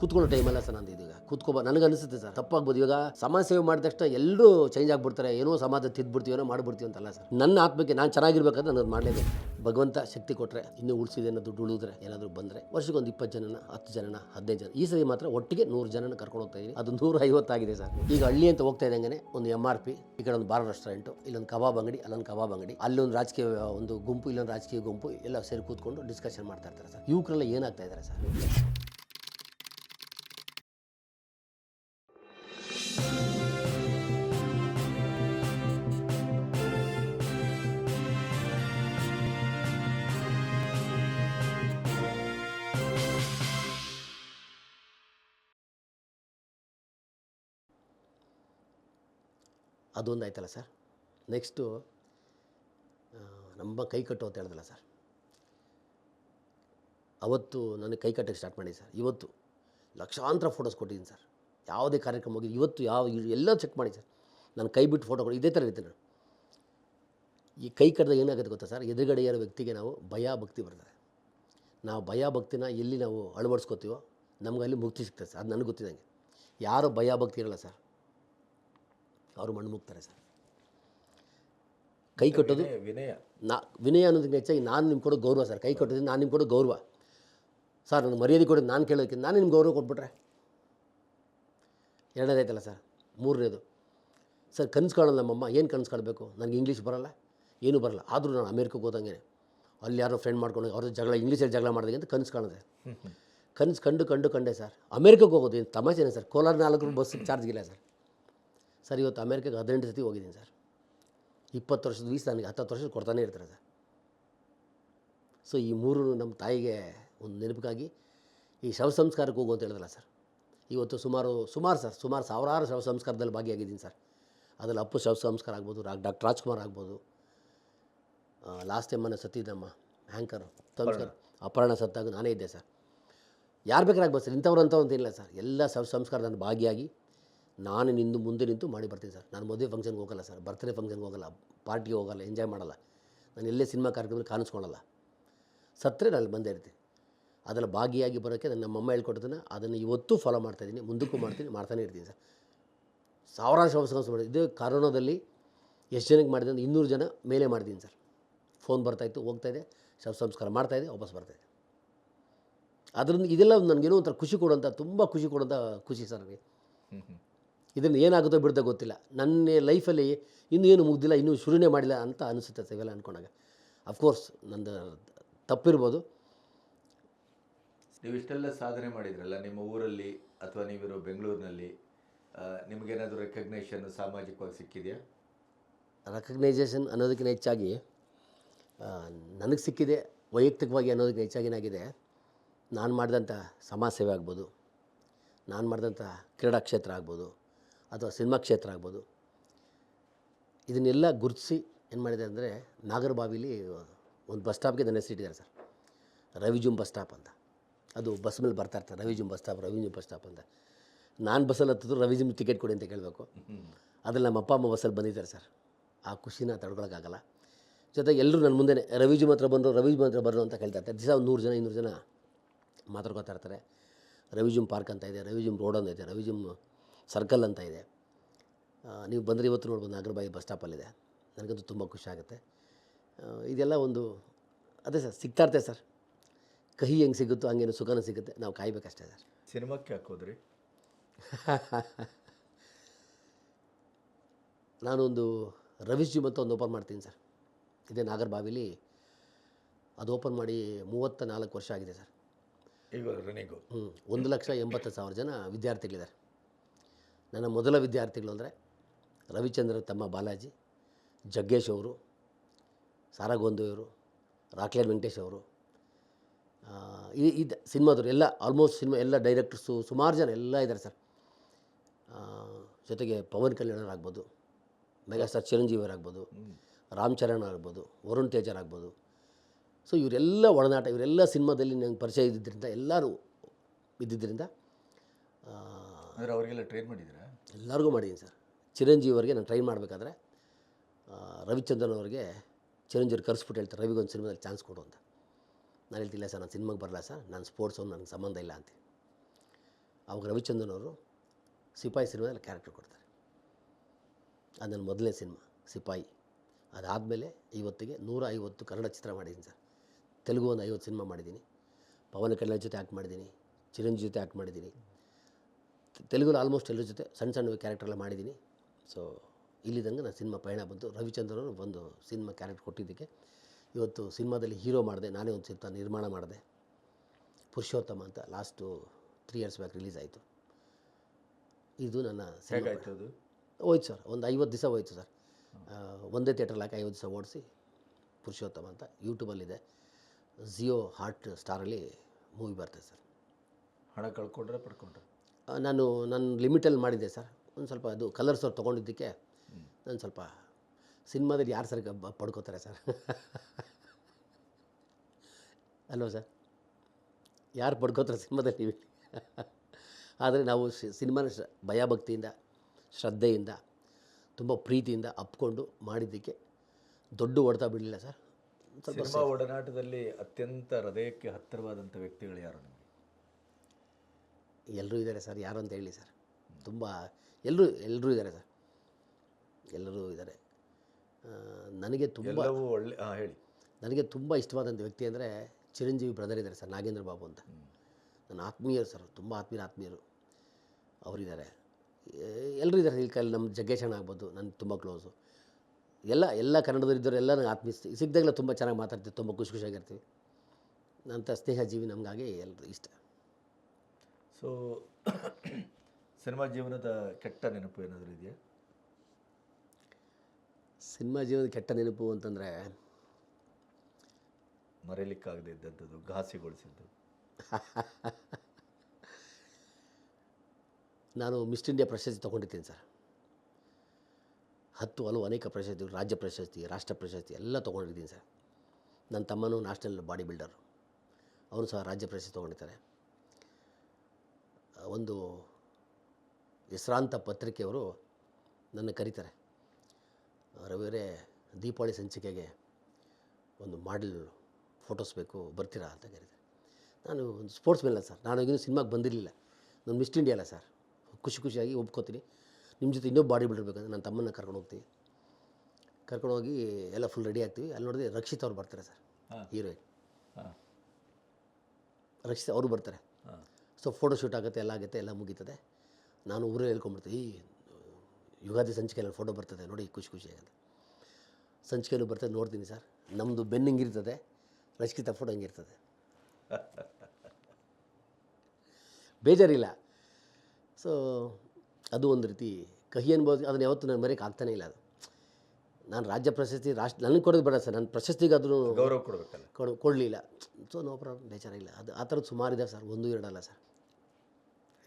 ಕೂತ್ಕೊಳ್ಳೋ ಟೈಮಲ್ಲ sir ನಂದು ಇದೀಗ. ನನಗೆ ಅನಿಸುತ್ತೆ ಸರ್. ತಪ್ಪಾಗ್ಬೋದು. ಇವಾಗ ಸಮಾಜ ಸೇವೆ ಮಾಡಿದ ತಕ್ಷಣ ಎಲ್ಲರೂ ಚೇಂಜ್ ಆಗಿಬಿಡ್ತಾರೆ. ಏನೋ ಸಮಾಜ ತಿದ್ದುಬಿಡ್ತೀವಿ ಏನೋ ಮಾಡ್ಬಿಡ್ತೀವಿ ಅಂತಲ್ಲ ಸರ್. ನನ್ನ ಆತ್ಮಕ್ಕೆ ನಾನು ಚೆನ್ನಾಗಿರ್ಬೇಕಾದ್ರೆ ನಾನು ಮಾಡಲೇಬೇಕು. ಭಗವಂತ ಶಕ್ತಿ ಕೊಟ್ಟರೆ ಇನ್ನೂ ಉಳಿಸಿದೆ ಅನ್ನೋ ದುಡ್ಡು ಉಳಿದ್ರೆ ಏನಾದರೂ ಬಂದರೆ ವರ್ಷಕ್ಕೆ ಒಂದು ಇಪ್ಪತ್ತು ಜನನ, ಹತ್ತು ಜನನ, ಹದಿನೈದು ಜನ ಈ ಸರಿ ಮಾತ್ರ ಒಟ್ಟಿಗೆ ನೂರು ಜನನ ಕರ್ಕೊಂಡು ಹೋಗ್ತಾ ಇದ್ದೀನಿ ಅದು ನೂರ ಐವತ್ತಾಗಿದೆ ಸರ್. ಈಗ ಹಳ್ಳಿ ಅಂತ ಹೋಗ್ತಾ ಇದ್ದಂಗೆ ಒಂದು ಎಂ ಆರ್ ಪಿ ಈ ಕಡೆ ಒಂದು ಬಾರ್ ರೆಸ್ಟೋರೆಂಟು ಇಲ್ಲೊಂದು ಕಬಾಬ್ ಅಂಗಡಿ, ಅಲ್ಲೊಂದು ಕಬಾಬ್ ಅಂಗಡಿ. ಅಲ್ಲೊಂದು ರಾಜಕೀಯ ಒಂದು ಗುಂಪು, ಇಲ್ಲೊಂದು ರಾಜಕೀಯ ಗುಂಪು, ಎಲ್ಲ ಸೇರಿ ಕೂತ್ಕೊಂಡು ಡಿಸ್ಕಷನ್ ಮಾಡ್ತಾ ಇರ್ತಾರೆ ಸರ್. ಯುವಕರೆಲ್ಲ ಏನಾಗ್ತಾ ಇದ್ದಾರೆ ಸರ್? ಅದೊಂದು ಆಯ್ತಲ್ಲ ಸರ್ ನೆಕ್ಸ್ಟು ನಮ್ಮ ಕೈ ಕಟ್ಟು ಅಂತ ಹೇಳಿದಲ್ಲ ಸರ್. ಅವತ್ತು ನನಗೆ ಕೈ ಕಟ್ಟಕ್ಕೆ ಸ್ಟಾರ್ಟ್ ಮಾಡಿ ಸರ್. ಇವತ್ತು ಲಕ್ಷಾಂತರ ಫೋಟೋಸ್ ಕೊಟ್ಟಿದ್ದೀನಿ ಸರ್. ಯಾವುದೇ ಕಾರ್ಯಕ್ರಮ ಹೋಗಿ ಇವತ್ತು ಯಾವ, ಎಲ್ಲ ಚೆಕ್ ಮಾಡಿ ಸರ್. ನಾನು ಕೈ ಬಿಟ್ಟು ಫೋಟೋ ಕೊಡಿ. ಇದೇ ಥರ ಇರ್ತೀನಿ ನಾನು. ಈ ಕೈ ಕಟ್ಟಿದಾಗ ಏನಾಗುತ್ತೆ ಗೊತ್ತಾ ಸರ್? ಎದುರುಗಡೆ ಇರೋ ವ್ಯಕ್ತಿಗೆ ನಾವು ಭಯ ಭಕ್ತಿ ಬರ್ತದೆ. ನಾವು ಭಯ ಭಕ್ತಿನ ಎಲ್ಲಿ ನಾವು ಅಳವಡಿಸ್ಕೋತೀವೋ ನಮಗೆ ಅಲ್ಲಿ ಮುಕ್ತಿ ಸಿಗ್ತದೆ ಸರ್. ಅದು ನನಗೆ ಗೊತ್ತಿದ್ದಂಗೆ. ಯಾರು ಭಯ ಭಕ್ತಿ ಇರಲ್ಲ ಸರ್? ಅವರು ಮಣ್ಣು ಮುಗ್ತಾರೆ ಸರ್. ಕೈ ಕಟ್ಟೋದು ವಿನಯ- ನಾ ವಿನಯ ಅನ್ನೋದಕ್ಕೆ ಹೆಚ್ಚಾಗಿ ನಾನು ನಿಮ್ಗೆ ಕೊಡೋ ಗೌರವ ಸರ್. ಕೈ ಕಟ್ಟೋದು ನಾನು ನಿಮ್ಗೆ ಕೊಡೋ ಗೌರವ. ಸರ್ ನನ್ನ ಮರ್ಯಾದೆ ಕೊಡೋದು ನಾನು ಕೇಳೋದಕ್ಕೆ ನಾನು ನಿಮ್ಗೆ ಗೌರವ ಕೊಟ್ಬಿಟ್ರೆ? ಎರಡನೇದಾಯ್ತಲ್ಲ ಸರ್ ಮೂರನೇದು. ಸರ್ ಕನ್ಸು ಕಾಣಲ್ಲ ನಮ್ಮಮ್ಮ. ಏನು ಕನ್ಸು ಕಾಣಬೇಕು? ನನಗೆ ಇಂಗ್ಲೀಷ್ ಬರಲ್ಲ ಏನೂ ಬರಲ್ಲ. ಆದರೂ ನಾನು ಅಮೇರಿಕಕ್ಕೆ ಹೋದಂಗೆ ಅಲ್ಲಿ ಯಾರೋ ಫ್ರೆಂಡ್ ಮಾಡ್ಕೊಂಡು ಅವ್ರ ಜಗಳ ಇಂಗ್ಲೀಷಲ್ಲಿ ಜಗಳ ಮಾಡಿದಂಗೆ ಅಂತ ಕನ್ಸು ಕಾಣಿದೆ ಕನ್ಸು ಕಂಡು ಕಂಡು ಕಂಡೆ ಸರ್. ಅಮೇರಿಕಕ್ಕೆ ಹೋಗೋದು ಏನು ತಮಾಷೆನೇ ಸರ್. ಕೋಲಾರ ನಾಲ್ಕು ಬಸ್ ಚಾರ್ಜ್ಗಿಲ್ಲ ಸರ್. ಸರ್ ಇವತ್ತು ಅಮೇರಿಕಾಗೆ ಹದಿನೆಂಟು ಸತಿ ಹೋಗಿದ್ದೀನಿ ಸರ್. ಇಪ್ಪತ್ತು ವರ್ಷದ ವೀಸ್ ನನಗೆ ಹತ್ತತ್ತು ವರ್ಷ ಕೊಡ್ತಾನೆ ಇರ್ತಾರೆ ಸರ್. ಸೊ ಈ ಮೂರು ನಮ್ಮ ತಾಯಿಗೆ ಒಂದು ನೆನಪಿಗಾಗಿ ಈ ಶವ ಸಂಸ್ಕಾರಕ್ಕೆ ಹೋಗು ಅಂತ ಹೇಳಿದ್ರಲ್ಲ ಸರ್. ಇವತ್ತು ಸುಮಾರು ಸುಮಾರು ಸರ್ ಸುಮಾರು ಸಾವಿರಾರು ಶವ ಸಂಸ್ಕಾರದಲ್ಲಿ ಭಾಗಿಯಾಗಿದ್ದೀನಿ ಸರ್. ಅದರಲ್ಲಿ ಅಪ್ಪು ಶವ ಸಂಸ್ಕಾರ ಆಗ್ಬೋದು ರಾ ಡಾಕ್ಟರ್ ರಾಜ್ಕುಮಾರ್ ಆಗ್ಬೋದು. ಲಾಸ್ಟ್ ಟೈಮ್ ಮನೆ ಸತ್ತಿದ್ದಮ್ಮ ಆ್ಯಂಕರ್ ಸಂಸ್ಕಾರ ಅಪರ್ಣ. ಸತ್ತಾಗ ನಾನೇ ಇದ್ದೆ ಸರ್. ಯಾರು ಬೇಕಾರಾಗ್ಬೋದು ಸರ್ ಇಂಥವ್ರು ಅಂತ ಇಲ್ಲ ಸರ್. ಎಲ್ಲ ಶವ ಸಂಸ್ಕಾರದಲ್ಲಿ ಭಾಗಿಯಾಗಿ ನಾನು ನಿಂದು ಮುಂದೆ ನಿಂತು ಮಾಡಿ ಬರ್ತೀನಿ ಸರ್. ನಾನು ಮದುವೆ ಫಂಕ್ಷನ್ಗೆ ಹೋಗಲ್ಲ ಸರ್. ಬರ್ತ್ಡೇ ಫಂಕ್ಷನ್ಗೆ ಹೋಗಲ್ಲ. ಪಾರ್ಟಿಗೆ ಹೋಗಲ್ಲ. ಎಂಜಾಯ್ ಮಾಡಲ್ಲ. ನಾನು ಎಲ್ಲೇ ಸಿನಿಮಾ ಕಾರ್ಯಕ್ರಮದಲ್ಲಿ ಕಾಣಿಸ್ಕೊಳ್ಳಲ್ಲ ಸತ್ತರೆ ನಾನು ಬಂದೇ ಇರ್ತೀನಿ. ಅದರಲ್ಲಿ ಭಾಗಿಯಾಗಿ ಬರೋಕ್ಕೆ ನನ್ನ ನಮ್ಮಮ್ಮ ಹೇಳ್ಕೊಟ್ಟಿದ್ದನ್ನು ಅದನ್ನು ಇವತ್ತು ಫಾಲೋ ಮಾಡ್ತಾಯಿದ್ದೀನಿ ಮುಂದಕ್ಕೂ ಮಾಡ್ತೀನಿ. ಮಾಡ್ತಾನೆ ಇರ್ತೀನಿ ಸರ್. ಸಾವಿರಾರು ಶವ ಮಾಡಿದೆ ಇದು ಕರೋನಾದಲ್ಲಿ ಎಷ್ಟು ಜನಕ್ಕೆ ಮಾಡಿದೆ ಅಂದರೆ ಇನ್ನೂರು ಜನ ಮೇಲೆ ಮಾಡಿದ್ದೀನಿ ಸರ್. ಫೋನ್ ಬರ್ತಾಯಿತ್ತು ಹೋಗ್ತಾಯಿದ್ದೆ ಶವ ಸಂಸ್ಕಾರ ಮಾಡ್ತಾಯಿದ್ದೆ ವಾಪಸ್ ಬರ್ತಾಯಿದೆ ಅದರಿಂದ ಇದೆಲ್ಲ ನನಗೇನೋ ಒಂಥರ ಖುಷಿ ಕೊಡುವಂಥ ತುಂಬ ಖುಷಿ ಕೊಡುವಂಥ ಖುಷಿ ಸರ್ ನನಗೆ. ಇದನ್ನು ಏನಾಗುತ್ತೋ ಬಿಡುತ್ತೋ ಗೊತ್ತಿಲ್ಲ. ನನ್ನ ಲೈಫಲ್ಲಿ ಇನ್ನೂ ಏನು ಮುಗ್ದಿಲ್ಲ ಇನ್ನೂ ಶುರುನೇ ಮಾಡಿಲ್ಲ ಅಂತ ಅನಿಸುತ್ತೆ ಇವೆಲ್ಲ ಅಂದ್ಕೊಂಡಾಗ ಅಫ್ಕೋರ್ಸ್ ನಂದು ತಪ್ಪಿರ್ಬೋದು. ನೀವು ಇಷ್ಟೆಲ್ಲ ಸಾಧನೆ ಮಾಡಿದ್ರಲ್ಲ ನಿಮ್ಮ ಊರಲ್ಲಿ ಅಥವಾ ನೀವಿರೋ ಬೆಂಗಳೂರಿನಲ್ಲಿ ನಿಮಗೇನಾದರೂ ರೆಕಗ್ನೇಷನ್ ಸಾಮಾಜಿಕವಾಗಿ ಸಿಕ್ಕಿದೆಯಾ? ರೆಕಗ್ನೈಸೇಷನ್ ಅನ್ನೋದಕ್ಕಿಂತ ಹೆಚ್ಚಾಗಿ ನನಗೆ ಸಿಕ್ಕಿದೆ ವೈಯಕ್ತಿಕವಾಗಿ ಅನ್ನೋದಕ್ಕೆ ಹೆಚ್ಚಾಗಿ ಏನಾಗಿದೆ ನಾನು ಮಾಡಿದಂಥ ಸಮಾಜ ಸೇವೆ ಆಗ್ಬೋದು ನಾನು ಮಾಡಿದಂಥ ಕ್ರೀಡಾ ಕ್ಷೇತ್ರ ಆಗ್ಬೋದು ಅಥವಾ ಸಿನಿಮಾ ಕ್ಷೇತ್ರ ಆಗ್ಬೋದು. ಇದನ್ನೆಲ್ಲ ಗುರುತಿಸಿ ಏನು ಮಾಡಿದೆ ಅಂದರೆ ನಾಗರಬಾವಿಲಿ ಒಂದು ಬಸ್ ಸ್ಟಾಪ್ಗೆ ನನ್ನ ಹೆಸರಿಟ್ಟಿದ್ದಾರೆ ಸರ್. ರವಿಜುಮ್ ಬಸ್ ಸ್ಟಾಪ್ ಅಂತ. ಅದು ಬಸ್ ಮೇಲೆ ಬರ್ತಾ ಇರ್ತಾರೆ ರವಿಜುಮ್ ಬಸ್ ಸ್ಟಾಪ್, ರವಿಜುಮ್ ಬಸ್ ಸ್ಟಾಪ್ ಅಂತ. ನಾನು ಬಸ್ಸಲ್ಲಿ ಹತ್ತಿದ್ರು ರವಿಜುಮ್ ಟಿಕೆಟ್ ಕೊಡಿ ಅಂತ ಕೇಳಬೇಕು. ಅದ್ರಲ್ಲಿ ನಮ್ಮ ಅಪ್ಪ, ಅಮ್ಮ ಬಸ್ಸಲ್ಲಿ ಬಂದಿದ್ದಾರೆ ಸರ್. ಆ ಖುಷಿನ ತಡ್ಕೊಳಕ್ಕಾಗಲ್ಲ ಜೊತೆಗೆ ಎಲ್ಲರೂ ನನ್ನ ಮುಂದೆ ರವಿಜುಮ್ ಹತ್ರ ಬಂದರು, ರವಿಜುಮ್ ಹತ್ರ ಬರೋ ಅಂತ ಕೇಳ್ತಾ ಇರ್ತಾರೆ. ದಿವಸ ನೂರು ಜನ, ಇನ್ನೂರು ಜನ ಮಾತಾಡ್ಕೊತಾ ಇರ್ತಾರೆ. ರವಿಜುಮ್ ಪಾರ್ಕ್ ಅಂತ ಇದೆ, ರವಿಜುಮ್ ರೋಡ್ ಅಂತ ಇದೆ, ರವಿಜುಮ್ ಸರ್ಕಲ್ ಅಂತ ಇದೆ. ನೀವು ಬಂದರೆ ಇವತ್ತು ನೋಡ್ಬೋದು ನಾಗರಬಾಯಿ ಬಸ್ ಸ್ಟಾಪಲ್ಲಿದೆ ನನಗಂತೂ ತುಂಬ ಖುಷಿ ಆಗುತ್ತೆ. ಇದೆಲ್ಲ ಒಂದು ಅದೇ ಸರ್ ಸಿಗ್ತಾ ಇರ್ತೇವೆ ಸರ್. ಕಹಿ ಹೆಂಗೆ ಸಿಗುತ್ತೋ ಹಂಗೇನು ಸುಖನೂ ಸಿಗುತ್ತೆ. ನಾವು ಕಾಯ್ಬೇಕಷ್ಟೇ ಸರ್. ಸಿನಿಮಾಕ್ಕೆ ಹಾಕೋದ್ರಿ ನಾನೊಂದು ರವೀಶ್ ಜಿಮ್ ಅಂತ ಒಂದು ಓಪನ್ ಮಾಡ್ತೀನಿ ಸರ್. ಇದೇ ನಾಗರಬಾವಿಲಿ. ಅದು ಓಪನ್ ಮಾಡಿ ಮೂವತ್ತ ನಾಲ್ಕು ವರ್ಷ ಆಗಿದೆ ಸರ್. ಈಗ ಹ್ಞೂ ಒಂದು ಲಕ್ಷ ಎಂಬತ್ತು ಸಾವಿರ ಜನ ವಿದ್ಯಾರ್ಥಿಗಳಿದ್ದಾರೆ. ನನ್ನ ಮೊದಲ ವಿದ್ಯಾರ್ಥಿಗಳು ಅಂದರೆ ರವಿಚಂದ್ರ ತಮ್ಮ ಬಾಲಾಜಿ, ಜಗ್ಗೇಶ್ ಅವರು ಸಾರಾಗೋಂದೆಯವರು ರಾಕ್ಲೇನ್ ವೆಂಕಟೇಶ್ ಅವರು ಈ ಇದು ಸಿನಿಮಾದವರು ಎಲ್ಲ ಆಲ್ಮೋಸ್ಟ್ ಸಿನಿಮಾ ಎಲ್ಲ ಡೈರೆಕ್ಟರ್ಸು ಸುಮಾರು ಜನ ಎಲ್ಲ ಇದ್ದಾರೆ ಸರ್. ಜೊತೆಗೆ ಪವನ್ ಕಲ್ಯಾಣ್ ಆಗ್ಬೋದು ಮೆಗಾಸ್ಟಾರ್ ಆಗ್ಬೋದು, ರಾಮ್ ಚರಣ್ ಆಗ್ಬೋದು, ವರುಣ್ ತೇಜರ್ ಆಗ್ಬೋದು. ಸೊ ಇವರೆಲ್ಲ ಒಡನಾಟ ಇವರೆಲ್ಲ ಸಿನಿಮಾದಲ್ಲಿ ನಂಗೆ ಪರಿಚಯ ಇದ್ದಿದ್ದರಿಂದ, ಎಲ್ಲರೂ ಇದ್ದಿದ್ದರಿಂದ ಅವರಿಗೆಲ್ಲ ಟ್ರೈನ್ ಮಾಡಿದ್ದೀರಾ? ಎಲ್ಲರಿಗೂ ಮಾಡಿದ್ದೀನಿ ಸರ್. ಚಿರಂಜೀವಿ ಅವರಿಗೆ ನಾನು ಟ್ರೈ ಮಾಡಬೇಕಾದ್ರೆ ರವಿಚಂದ್ರನ್ ಅವರಿಗೆ ಚಿರಂಜೀವಿ ಕರೆಸ್ಬಿಟ್ಟು ಹೇಳ್ತಾರೆ ರವಿಗೊಂದು ಸಿನಿಮಾದಲ್ಲಿ ಚಾನ್ಸ್ ಕೊಡು ಅಂತ. ನಾನು ಹೇಳ್ತಿಲ್ಲ, ಸರ್, ನಾನು ಸಿನಿಮಾಗೆ ಬರಲ್ಲ ಸರ್? ನಾನು ಸ್ಪೋರ್ಟ್ಸ್ ಅವ್ನು ನನಗೆ ಸಂಬಂಧ ಇಲ್ಲ ಅಂತ. ಅವಾಗ ರವಿಚಂದ್ರನ್ ಅವರು ಸಿಪಾಯಿ ಸಿನಿಮಾದಲ್ಲಿ ಕ್ಯಾರೆಕ್ಟರ್ ಕೊಡ್ತಾರೆ. ಅದು ನನ್ನ ಮೊದಲನೇ ಸಿನಿಮಾ, ಸಿಪಾಯಿ. ಅದಾದಮೇಲೆ ಇವತ್ತಿಗೆ ನೂರ ಐವತ್ತು ಕನ್ನಡ ಚಿತ್ರ ಮಾಡಿದ್ದೀನಿ ಸರ್. ತೆಲುಗು ಒಂದು ಐವತ್ತು ಸಿನಿಮಾ ಮಾಡಿದ್ದೀನಿ. ಪವನ್ ಕಲ್ಯಾಣ್ ಜೊತೆ ಆ್ಯಕ್ಟ್ ಮಾಡಿದ್ದೀನಿ. ಚಿರಂಜೀವಿ ಜೊತೆ ಆ್ಯಕ್ಟ್ ಮಾಡಿದ್ದೀನಿ. ತೆಲುಗಲ್ಲಿ ಆಲ್ಮೋಸ್ಟ್ ಎಲ್ಲರ ಜೊತೆ ಸಣ್ಣ ಸಣ್ಣ ಕ್ಯಾರೆಕ್ಟರ್ ಎಲ್ಲ ಮಾಡಿದ್ದೀನಿ ಸೊ ಇಲ್ಲಿ ತನಕ ನಾನು ಸಿನಿಮಾ ಪಯಣ ಬಂತು. ರವಿಚಂದ್ರನು ಒಂದು ಸಿನಿಮಾ ಕ್ಯಾರೆಕ್ಟರ್ ಕೊಟ್ಟಿದ್ದಕ್ಕೆ. ಇವತ್ತು ಸಿನಿಮಾದಲ್ಲಿ ಹೀರೋ ಮಾಡಿದೆ. ನಾನೇ ಒಂದು ಚಿತ್ರ ನಿರ್ಮಾಣ ಮಾಡಿದೆ. ಪುರುಷೋತ್ತಮ ಅಂತ last three years back release ಆಯಿತು. ಇದು ನನ್ನ ಅದು? ಹೋಯ್ತು ಸರ್ ಒಂದು ಐವತ್ತು ದಿವಸ ಹೋಯ್ತು ಸರ್ ಒಂದೇ ಥಿಯೇಟ್ರಲ್ಲಿ ಹಾಕಿ ಐವತ್ತು ದಿವಸ ಓಡಿಸಿ ಪುರುಷೋತ್ತಮ ಅಂತ ಯೂಟ್ಯೂಬಲ್ಲಿದೆ ಜಿಯೋ ಹಾಟ್ ಸ್ಟಾರಲ್ಲಿ ಮೂವಿ ಬರ್ತದೆ ಸರ್ ಹಣ ಕಳ್ಕೊಂಡ್ರೆ ಪಡ್ಕೊಂಡ್ರೆ. ನಾನು ನನ್ನ ಲಿಮಿಟಲ್ಲಿ ಮಾಡಿದ್ದೆ ಸರ್. ಒಂದು ಸ್ವಲ್ಪ ಅದು ಕಲರ್ಸ್ ಅವ್ರು ತೊಗೊಂಡಿದ್ದಕ್ಕೆ ನಾನು ಸ್ವಲ್ಪ ಸಿನಿಮಾದಲ್ಲಿ ಯಾರು ಸರ್ ಪಡ್ಕೋತಾರೆ ಸರ್. ಅಲ್ವಾ ಸರ್? ಯಾರು ಪಡ್ಕೋತಾರೆ ಸಿನಿಮಾದಲ್ಲಿ ನೀವು ಆದರೆ ನಾವು ಸಿನಿಮಾನ ಭಯಭಕ್ತಿಯಿಂದ, ಶ್ರದ್ಧೆಯಿಂದ, ತುಂಬ ಪ್ರೀತಿಯಿಂದ ಅಪ್ಕೊಂಡು ಮಾಡಿದ್ದಕ್ಕೆ ದೊಡ್ಡ ಹೊಡೆತ ಬಿಡಲಿಲ್ಲ ಸರ್. ಸಿನಿಮಾ ಒಡನಾಟದಲ್ಲಿ ಅತ್ಯಂತ ಹೃದಯಕ್ಕೆ ಹತ್ತಿರವಾದಂಥ ವ್ಯಕ್ತಿಗಳು ಯಾರು ಎಲ್ಲರೂ ಇದ್ದಾರೆ ಸರ್ ಯಾರು ಅಂತ ಹೇಳಿ ಸರ್. ತುಂಬ ಎಲ್ಲರೂ ಎಲ್ಲರೂ ಇದ್ದಾರೆ ಸರ್. ಎಲ್ಲರೂ ಇದ್ದಾರೆ. ನನಗೆ ತುಂಬ ಒಳ್ಳೆ ಹೇಳಿ. ನನಗೆ ತುಂಬ ಇಷ್ಟವಾದಂಥ ವ್ಯಕ್ತಿ ಅಂದರೆ ಚಿರಂಜೀವಿ ಬ್ರದರ್ ಇದ್ದಾರೆ ಸರ್ ನಾಗೇಂದ್ರ ಬಾಬು ಅಂತ. ನನ್ನ ಆತ್ಮೀಯರು ಸರ್ ತುಂಬ ಆತ್ಮೀಯರ ಆತ್ಮೀಯರು. ಅವರಿದ್ದಾರೆ. ಎಲ್ಲರೂ ಇದ್ದಾರೆ ಈ ಕಾಲ ನಮ್ಮ ಜಗ್ಗೇಶ್ ಅಣ್ಣ ಆಗ್ಬೋದು ನನ್ನ ತುಂಬ ಕ್ಲೋಸು ಎಲ್ಲ ಎಲ್ಲ ಕನ್ನಡದಲ್ಲಿದ್ದವರು ಎಲ್ಲ ನನಗೆ ಆತ್ಮೀಯ ಸಿಗ್ದಾಗೆಲ್ಲ ತುಂಬ ಚೆನ್ನಾಗಿ ಮಾತಾಡ್ತೀವಿ ತುಂಬ ಖುಷಿ ಖುಷಿಯಾಗಿರ್ತೀವಿ. ನಂತ ಸ್ನೇಹ ಜೀವಿ ನಮಗಾಗಿ ಎಲ್ಲರೂ ಇಷ್ಟ. ಸೊ ಸಿನಿಮಾ ಜೀವನದ ಕೆಟ್ಟ ನೆನಪು ಏನಾದರೂ ಇದೆಯಾ ಸಿನಿಮಾ ಜೀವನದ ಕೆಟ್ಟ ನೆನಪು ಅಂತಂದರೆ ಮರೆಯಲಿಕ್ಕಾಗದೇ ಇದ್ದಂಥದ್ದು ಘಾಸಿಗೊಳಿಸಿದ್ದು. ನಾನು ಮಿಸ್ಟ್ ಇಂಡಿಯಾ ಪ್ರಶಸ್ತಿ ತೊಗೊಂಡಿದ್ದೀನಿ ಸರ್. ಹತ್ತು ಹಲವು ಅನೇಕ ಪ್ರಶಸ್ತಿಗಳು ರಾಜ್ಯ ಪ್ರಶಸ್ತಿ ರಾಷ್ಟ್ರ ಪ್ರಶಸ್ತಿ ಎಲ್ಲ ತೊಗೊಂಡಿದ್ದೀನಿ ಸರ್. ನನ್ನ ತಮ್ಮನೂ ನ್ಯಾಷನಲ್ ಬಾಡಿ ಬಿಲ್ಡರು ಅವರು ಸಹ ರಾಜ್ಯ ಪ್ರಶಸ್ತಿ ತೊಗೊಂಡಿದ್ದಾರೆ. ಒಂದು ವಿಶ್ರಾಂತ ಪತ್ರಿಕೆಯವರು ನನ್ನ ಕರೀತಾರೆ. ರವಿಯವರೇ ದೀಪಾವಳಿ ಸಂಚಿಕೆಗೆ ಒಂದು ಮಾಡಲ್ ಫೋಟೋಸ್ ಬೇಕು ಬರ್ತೀರಾ ಅಂತ ಕರೀತಾರೆ. ನಾನು ಒಂದು ಸ್ಪೋರ್ಟ್ಸ್ ಮೇಲೆ ಸರ್ ನಾನು ಇನ್ನೂ ಸಿನಿಮಾಗೆ ಬಂದಿರಲಿಲ್ಲ. ನಾನು ಮಿಸ್ಟ್ ಇಂಡಿಯಾ ಅಲ್ಲ ಸರ್ ಖುಷಿ ಖುಷಿಯಾಗಿ ಒಪ್ಕೋತೀನಿ. ನಿಮ್ಮ ಜೊತೆ ಇನ್ನೊಬ್ಬ ಬಾಡಿ ಬಿಲ್ಡರ್ ಬೇಕಂದ್ರೆ ನನ್ನ ತಮ್ಮನ್ನ ಕರ್ಕೊಂಡು ಹೋಗ್ತೀನಿ. ಕರ್ಕೊಂಡು ಹೋಗಿ ಎಲ್ಲ ಫುಲ್ ರೆಡಿ ಆಗ್ತೀವಿ. ಅಲ್ಲಿ ನೋಡಿದ್ರೆ ರಕ್ಷಿತ್ ಅವ್ರು ಬರ್ತಾರೆ ಸರ್ ಹೀರೋಯಿನ್. ರಕ್ಷಿತ್ ಅವರು ಬರ್ತಾರೆ. ಸೊ ಫೋಟೋ ಶೂಟ್ ಆಗುತ್ತೆ ಎಲ್ಲ ಆಗುತ್ತೆ ಎಲ್ಲ ಮುಗೀತದೆ. ನಾನು ಊರಲ್ಲಿ ಹೇಳ್ಕೊಂಬಿಡ್ತೀನಿ ಈ ಯುಗಾದಿ ಸಂಚಿಕೆಯಲ್ಲಿ ಫೋಟೋ ಬರ್ತದೆ ನೋಡಿ ಖುಷಿ ಖುಷಿಯಾಗುತ್ತೆ ಸಂಚಿಕೆಯಲ್ಲೂ ಬರ್ತದೆ ನೋಡ್ತೀನಿ ಸರ್. ನಮ್ಮದು ಬೆನ್ನು ಹಿಂಗಿರ್ತದೆ ರಕ್ಷಿತ ಫೋಟೋ ಹಂಗಿರ್ತದೆ ಬೇಜಾರಿಲ್ಲ? ಸೊ ಅದು ಒಂದು ರೀತಿ ಕಹಿ ಅನ್ಬೋದು ಅದನ್ನು ಯಾವತ್ತೂ ನಾನು ಮರೆಯೋಕೆ ಆಗ್ತಾನೇ ಇಲ್ಲ ಅದು. ನಾನು ರಾಜ್ಯ ಪ್ರಶಸ್ತಿ ರಾಷ್ಟ್ರ ನನಗೆ ಕೊಡೋದು ಬೇಡ ಸರ್. ನನ್ನ ಪ್ರಶಸ್ತಿಗಾದರೂ ಗೌರವ ಕೊಡಬೇಕಲ್ಲ? ಕೊಡ ಕೊಡಲಿಲ್ಲ. ಸೊ ನೋ ಪ್ರಾಬ್ಲಮ್ ಬೇಜಾರಿಲ್ಲ. ಅದು ಆ ಥರದ್ದು ಸುಮಾರಿದೆ ಸರ್ ಒಂದು ಎರಡಲ್ಲ ಸರ್.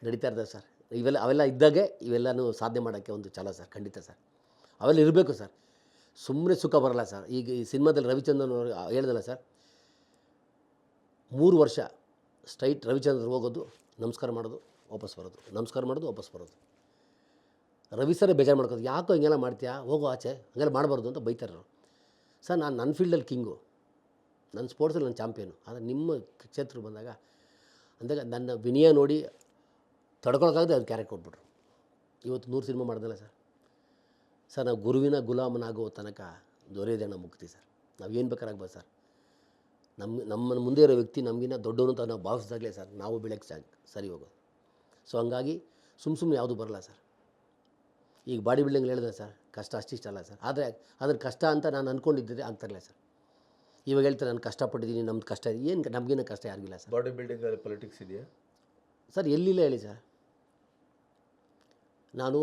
ನಡೀತಾ ಇರ್ತದೆ ಸರ್. ಇವೆಲ್ಲ, ಅವೆಲ್ಲ ಇದ್ದಾಗೆ ಇವೆಲ್ಲನೂ ಸಾಧನೆ ಮಾಡೋಕ್ಕೆ ಒಂದು ಛಲ ಸರ್, ಖಂಡಿತ ಸರ್. ಅವೆಲ್ಲ ಇರಬೇಕು ಸರ್. ಸುಮ್ಮನೆ ಸುಖ ಬರಲ್ಲ ಸರ್. ಈಗ ಈ ಸಿನಿಮಾದಲ್ಲಿ ರವಿಚಂದ್ರನ್ ಅವರು ಹೇಳ್ದಲ್ಲ ಸರ್, ಮೂರು ವರ್ಷ ಸ್ಟ್ರೈಟ್ ರವಿಚಂದ್ರ ಹೋಗೋದು, ನಮಸ್ಕಾರ ಮಾಡೋದು, ವಾಪಸ್ ಬರೋದು. ನಮಸ್ಕಾರ ಮಾಡೋದು, ವಾಪಸ್ ಬರೋದು. ರವಿ ಸರೇ ಬೇಜಾರು ಮಾಡ್ಕೋದು ಯಾಕೋ ಹಿಂಗೆಲ್ಲ ಮಾಡ್ತೀಯಾ? ಹೋಗೋ ಆಚೆ, ಹಂಗೆಲ್ಲ ಮಾಡಬಾರ್ದು ಅಂತ ಬೈತಾರೆ ಅವರು. ಸರ್, ನಾನು ನನ್ನ ಫೀಲ್ಡಲ್ಲಿ ಕಿಂಗು. ನನ್ನ ಸ್ಪೋರ್ಟ್ಸಲ್ಲಿ ನಾನು ಚಾಂಪಿಯನು. ಆದರೆ ನಿಮ್ಮ ಕ್ಷೇತ್ರಕ್ಕೆ ಬಂದಾಗ, ಅಂದಾಗ ನನ್ನ ವಿನಯ ನೋಡಿ ತಡ್ಕೊಳಕ್ಕಾಗದೆ ಅದು ಕ್ಯಾರೆಕ್ಟ್ ಕೊಟ್ಬಿಟ್ರು. ಇವತ್ತು ನೂರು ಸಿನಿಮಾ ಮಾಡಿದಲ್ಲ ಸರ್. ಸರ್ ನಾವು ಗುರುವಿನ ಗುಲಾಮನಾಗೋ ತನಕ ದೊರೆಯೋದೇಣ ಮುಕ್ತಿ ಸರ್. ನಾವು ಏನು ಬೇಕಾರಾಗ್ಬೋದು ಸರ್. ನಮ್ಮ ನಮ್ಮನ್ನು ಮುಂದೆ ಇರೋ ವ್ಯಕ್ತಿ ನಮಗಿನ್ನ ದೊಡ್ಡವನು ಅಂತ ನಾವು ಭಾವಿಸಿದಾಗಲೇ ಸರ್ ನಾವು ಬೆಳಗ್ಗೆ ಸಾಗ ಸರಿ ಹೋಗೋದು. ಸೊ ಹಂಗಾಗಿ ಸುಮ್ಮ ಸುಮ್ಮನೆ ಯಾವುದು ಬರಲ್ಲ ಸರ್. ಈಗ ಬಾಡಿ ಬಿಲ್ಡಿಂಗ್ ಹೇಳಿದೆ ಸರ್ ಕಷ್ಟ ಅಷ್ಟಿಷ್ಟ ಅಲ್ಲ ಸರ್. ಆದರೆ ಅದ್ರ ಕಷ್ಟ ಅಂತ ನಾನು ಅಂದ್ಕೊಂಡಿದ್ದೆ ಆಗ್ತಾರಲ್ಲ ಸರ್. ಇವಾಗ ಹೇಳ್ತಾರೆ ನಾನು ಕಷ್ಟಪಟ್ಟಿದ್ದೀನಿ ನಮ್ದು ಕಷ್ಟ ಏನು ನಮಗಿನ್ನ ಕಷ್ಟ ಯಾರಿಗಿಲ್ಲ ಸರ್. ಬಾಡಿ ಬಿಲ್ಡಿಂಗಲ್ಲಿ ಪೊಲಿಟಿಕ್ಸ್ ಇದೆಯಾ? ಸರ್ ಎಲ್ಲಿಲ್ಲ ಹೇಳಿ ಸರ್. ನಾನು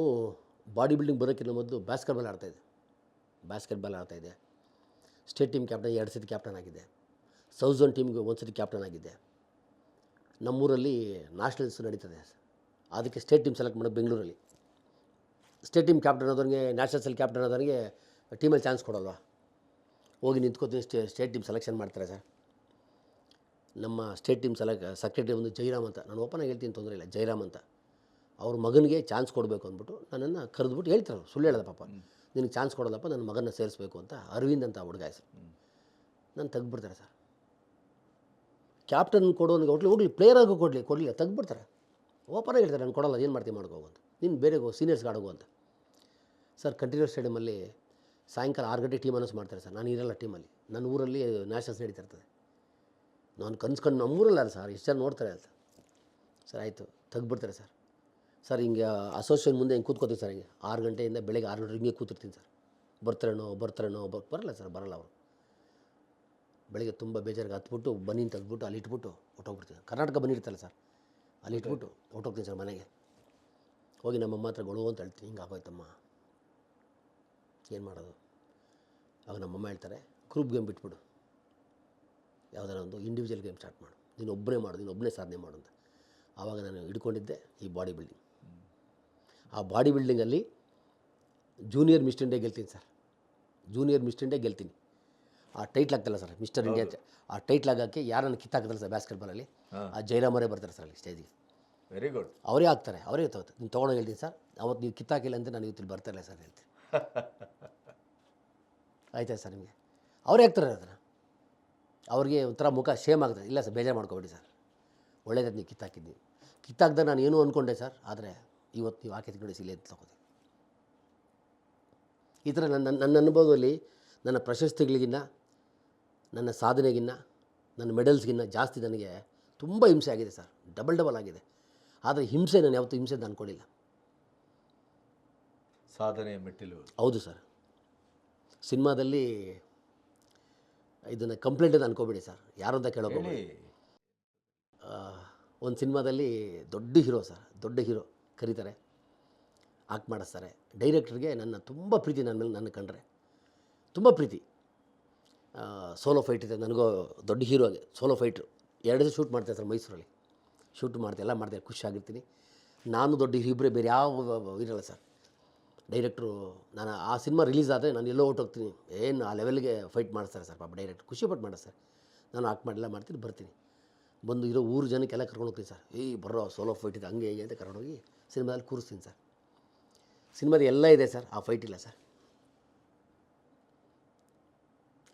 ಬಾಡಿ ಬಿಲ್ಡಿಂಗ್ ಬರೋಕ್ಕಿಂತ ಮೊದಲು ಬ್ಯಾಸ್ಕೆಟ್ಬಾಲ್ ಆಡ್ತಾಯಿದ್ದೆ ಬ್ಯಾಸ್ಕೆಟ್ಬಾಲ್ ಆಡ್ತಾಯಿದ್ದೆ ಸ್ಟೇಟ್ ಟೀಮ್ ಕ್ಯಾಪ್ಟನ್ ಎರಡು ಸತಿ ಕ್ಯಾಪ್ಟನ್ ಆಗಿದ್ದೆ. ಸೌತ್ ಝೋನ್ ಟೀಮ್ಗೆ ಒಂದು ಸತಿ ಕ್ಯಾಪ್ಟನ್ ಆಗಿದ್ದೆ. ನಮ್ಮೂರಲ್ಲಿ ನ್ಯಾಷನಲ್ಸ್ ನಡೀತದೆ. ಅದಕ್ಕೆ ಸ್ಟೇಟ್ ಟೀಮ್ ಸೆಲೆಕ್ಟ್ ಮಾಡೋದು ಬೆಂಗಳೂರಲ್ಲಿ. ಸ್ಟೇಟ್ ಟೀಮ್ ಕ್ಯಾಪ್ಟನ್ ಆದವ್ರಿಗೆ ನ್ಯಾಷನಲ್ಸಲ್ಲಿ ಕ್ಯಾಪ್ಟನ್ ಆದವ್ರಿಗೆ ಟೀಮಲ್ಲಿ ಚಾನ್ಸ್ ಕೊಡಲ್ವಾ? ಹೋಗಿ ನಿಂತ್ಕೋತೀನಿ ಸ್ಟೇ ಸ್ಟೇಟ್ ಟೀಮ್ ಸೆಲೆಕ್ಷನ್ ಮಾಡ್ತಾರೆ ಸರ್. ನಮ್ಮ ಸ್ಟೇಟ್ ಟೀಮ್ ಸೆಲೆಕ್ ಸೆಕ್ರೆಟರಿ ಒಂದು ಜೈರಾಮ್ ಅಂತ. ನಾನು ಓಪನ್ ಆಗಿ ಹೇಳ್ತೀನಿ, ತೊಂದರೆ ಇಲ್ಲ, ಜೈರಾಮ್ ಅಂತ. ಅವ್ರ ಮಗನಿಗೆ ಚಾನ್ಸ್ ಕೊಡಬೇಕು ಅಂದ್ಬಿಟ್ಟು ನನ್ನನ್ನು ಕರೆದ್ಬಿಟ್ಟು ಹೇಳ್ತಾರೆ ಸುಳ್ಳು ಹೇಳಿದೆ ಪಾಪ. ನಿನಗೆ ಚಾನ್ಸ್ ಕೊಡೋದಪ್ಪ ನನ್ನ ಮಗನ ಸೇರಿಸ್ಬೇಕು ಅಂತ ಅರವಿಂದ್ ಅಂತ ಹುಡುಗ ಹೆಸರು. ನಾನು ತೆಗ್ದುಬಿಡ್ತಾರೆ ಸರ್. ಕ್ಯಾಪ್ಟನ್ ಕೊಡೋನಿಗೆ ಹೋಗ್ಲಿ ಹೋಗಲಿ ಆಗೋ ಕೊಡಲಿ, ಕೊಡಲಿಲ್ಲ ತೆಗ್ದುಬಿಡ್ತಾರೆ ಓಪನಾಗಿ ಹೇಳ್ತಾರೆ, ನಾನು ಕೊಡಲ್ಲ, ಏನು ಮಾಡ್ತೀನಿ ಮಾಡ್ಕೋ ಅಂತ. ನೀನು ಬೇರೆ ಸೀನಿಯರ್ಸ್ಗೆ ಆಡೋಗು ಅಂತ. ಸರ್ ಕಂಟಿನ್ಯೂಸ್ ಸ್ಟೇಡಿಯಮಲ್ಲಿ ಸಾಯಂಕಾಲ ಆರು ಗಂಟೆ ಟೀಮ್ ಅನೌನ್ಸ್ ಮಾಡ್ತಾರೆ ಸರ್. ನಾನು ಇರೋಲ್ಲ ಟೀಮಲ್ಲಿ ನನ್ನ ಊರಲ್ಲಿ ನ್ಯಾಷನಲ್ಸ್ ನಡೀತಾ ಇರ್ತದೆ ನಾನು ಕನ್ಸ್ಕೊಂಡು ನಮ್ಮೂರಲ್ಲ ಸರ್, ಎಷ್ಟು ಜನ ನೋಡ್ತಾರೆ ಅಂತ. ಸರ್, ಆಯಿತು ತೆಗ್ದುಬಿಡ್ತಾರೆ ಸರ್. ಸರ್, ಹಿಂಗೆ ಅಸೋಸಿಯೇಷನ್ ಮುಂದೆ ಹಿಂಗೆ ಕೂತ್ಕೋತೀವಿ ಸರ್, ಹಿಂಗೆ ಆರು ಗಂಟೆಯಿಂದ ಬೆಳಗ್ಗೆ ಆರು ಗಂಟೆ ಹಿಂಗೆ ಕೂತಿರ್ತೀನಿ ಸರ್. ಬರ್ತಾರೇನೋ ಬರ್ತಾರೇನೋ, ಬರ್, ಬರಲ್ಲ ಸರ್, ಬರಲ್ಲ ಅವರು. ಬೆಳಗ್ಗೆ ತುಂಬ ಬೇಜಾರಿಗೆ ಹತ್ಬಿಟ್ಟು ಬನ್ನಿ ತೆಗೆದ್ಬಿಟ್ಟು, ಅಲ್ಲಿ ಇಟ್ಬಿಟ್ಟು ಹೊಟ್ಟೋಗ್ಬಿಡ್ತೀನಿ ಕರ್ನಾಟಕ ಬಂದಿರ್ತಲ್ಲ ಸರ್, ಅಲ್ಲಿ ಇಟ್ಬಿಟ್ಟು ಹೊಟ್ಟೋಗ್ತೀನಿ ಸರ್ ಮನೆಗೆ. ಹೋಗಿ ನಮ್ಮಮ್ಮ ಹತ್ರ ಗೊಳು ಅಂತ ಹೇಳ್ತೀನಿ. ಹಿಂಗೆ ಆಗೋಯ್ತಮ್ಮ. ಏನು ಮಾಡೋದು? ಆಗ ನಮ್ಮಮ್ಮ ಹೇಳ್ತಾರೆ ಗ್ರೂಪ್ ಗೇಮ್ ಬಿಟ್ಬಿಡು. ಯಾವುದಾರ ಒಂದು ಇಂಡಿವಿಜುವಲ್ ಗೇಮ್ ಸ್ಟಾರ್ಟ್ ಮಾಡು. ನೀನು ಒಬ್ಬನೇ ಮಾಡು ನೀನು ಒಬ್ಬನೇ ಸಾಧನೆ ಮಾಡು ಅಂತ. ಆವಾಗ ನಾನು ಹಿಡ್ಕೊಂಡಿದ್ದೆ ಈ ಬಾಡಿ ಬಿಲ್ಡಿಂಗ್ ಆ ಬಾಡಿ ಬಿಲ್ಡಿಂಗಲ್ಲಿ ಜೂನಿಯರ್ ಮಿಸ್ಟರ್ ಇಂಡಿಯಾ ಗೆಲ್ತೀನಿ ಸರ್. ಜೂನಿಯರ್ ಮಿಸ್ಟರ್ ಇಂಡಿಯಾ ಗೆಲ್ತೀನಿ. ಆ ಟೈಟ್ಲ್ ಆಗ್ತಲ್ಲ ಸರ್ ಮಿಸ್ಟರ್ ಇಂಡಿಯಾ ಆ ಟೈಟ್ಲ್ ಆಗೋಕ್ಕೆ ಯಾರನ್ನು ಕಿತ್ತಾಕ್ತಲ್ಲ ಸರ್ ಬ್ಯಾಸ್ಕೆಟ್ಬಾಲಲ್ಲಿ ಆ ಜೈರಾಮರೇ ಬರ್ತಾರೆ ಸರ್ ಅಲ್ಲಿ ಸ್ಟೇಜಿಗೆ ವೆರಿ ಗುಡ್ ಅವರೇ ಆಗ್ತಾರೆ ಅವರೇ ತಗೋತಾರೆ. ನೀವು ತೊಗೊಂಡು ಹೇಳ್ತೀನಿ ಸರ್. ಅವತ್ತು ನೀವು ಕಿತ್ತಾಕಿಲ್ಲ ಅಂತ ನಾನು ಇವತ್ತು ಇಲ್ಲಿ ಬರ್ತಾ ಇಲ್ಲ ಸರ್ ಹೇಳ್ತೀನಿ. ಆಯ್ತಾ ಸರ್ ನಿಮಗೆ? ಅವರೇ ಆಗ್ತಾರೆ ಅದನ್ನು? ಅವ್ರಿಗೆ ಒಂಥರ ಮುಖ ಶೇಮ್ ಆಗ್ತದೆ. ಇಲ್ಲ ಸರ್ ಬೇಜಾರು ಮಾಡ್ಕೊಬೇಡಿ ಸರ್. ಒಳ್ಳೇದಾಯ್ತು ನೀವು ಕಿತ್ತಾಕಿದ್ದೀವಿ ಕಿತ್ತಾಕ್ದಾಗ ನಾನು ಏನೂ ಅಂದ್ಕೊಂಡೆ ಸರ್ ಆದರೆ ಇವತ್ತು ನೀವು ಆಕೆ ಸಿಲೆ ಅಂತ ತಗೋತೀನಿ. ಈ ಥರ ನನ್ನ ನನ್ನ ಅನುಭವದಲ್ಲಿ ನನ್ನ ಪ್ರಶಸ್ತಿಗಳಿಗಿನ್ನ ನನ್ನ ಸಾಧನೆಗಿನ್ನ ನನ್ನ ಮೆಡಲ್ಸ್ಗಿನ್ನ ಜಾಸ್ತಿ ನನಗೆ ತುಂಬ ಹಿಂಸೆ ಆಗಿದೆ ಸರ್. ಡಬಲ್ ಡಬಲ್ ಆಗಿದೆ. ಆದರೆ ಹಿಂಸೆ ನಾನು ಯಾವತ್ತೂ ಹಿಂಸೆ ಅಂತ ಅಂದ್ಕೊಂಡಿಲ್ಲ ಸಾಧನೆ ಮೆಟ್ಟಿಲು. ಹೌದು ಸರ್. ಸಿನಿಮಾದಲ್ಲಿ ಇದನ್ನು ಕಂಪ್ಲೇಂಟ್ ಅಂತ ಅನ್ಕೋಬೇಡಿ ಸರ್. ಯಾರು ಅಂತ ಒಂದು ಸಿನಿಮಾದಲ್ಲಿ ದೊಡ್ಡ ಹೀರೋ ಸರ್. ದೊಡ್ಡ ಹೀರೋ. ಕರೀತಾರೆ, ಆಕ್ಟ್ ಮಾಡಿಸ್ತಾರೆ. ಡೈರೆಕ್ಟ್ರಿಗೆ ನನ್ನ ತುಂಬ ಪ್ರೀತಿ ನನ್ನ ಮೇಲೆ ನನ್ನ ಕಂಡ್ರೆ. ತುಂಬ ಪ್ರೀತಿ. ಸೋಲೋ ಫೈಟ್ ಇದೆ, ನನಗೂ ದೊಡ್ಡ ಹೀರೋ ಹೀರೋಗೆ ಸೋಲೋ ಫೈಟ್ರು. ಎರಡು ಶೂಟ್ ಮಾಡ್ತಾರೆ ಸರ್ ಮೈಸೂರಲ್ಲಿ. ಶೂಟ್ ಮಾಡ್ತೆ ಎಲ್ಲ ಮಾಡ್ತಾರೆ ಖುಷಿಯಾಗಿರ್ತೀನಿ ನಾನು ದೊಡ್ಡ ಇಬ್ಬರೇ ಬೇರೆ ಯಾವ ಇರಲ್ಲ ಸರ್. ಡೈರೆಕ್ಟ್ರು, ನಾನು ಆ ಸಿನಿಮಾ ರಿಲೀಸ್ ಆದರೆ ನಾನು ಎಲ್ಲೋ ಹೋಗ್ತೀನಿ. ಏನು ಆ ಲೆವೆಲ್ಗೆ ಫೈಟ್ ಮಾಡಿಸ್ತಾರೆ ಸರ್, ಪಾಪ ಡೈರೆಕ್ಟ್ ಖುಷಿಪಟ್ಟು ಸರ್. ನಾನು ಆಕ್ಟ್ ಮಾಡಿಲ್ಲ ಮಾಡ್ತೀನಿ, ಬರ್ತೀನಿ. ಬಂದು ಇರೋ ಊರು ಜನಕ್ಕೆಲ್ಲ ಕರ್ಕೊಂಡು ಹೋಗ್ತೀನಿ ಸರ್. ಏಯ್ ಬರೋ ಸೋಲೋ ಫೈಟ್ ಇದೆ, ಹಂಗೆ ಹೇಗೆ ಅಂತ ಕರ್ಕೊಂಡೋಗಿ ಸಿನಿಮಾದಲ್ಲಿ ಕೂರಿಸ್ತೀನಿ ಸರ್. ಸಿನಿಮಾದ ಎಲ್ಲ ಇದೆ ಸರ್. ಆ ಫೈಟ್ ಇಲ್ಲ ಸರ್.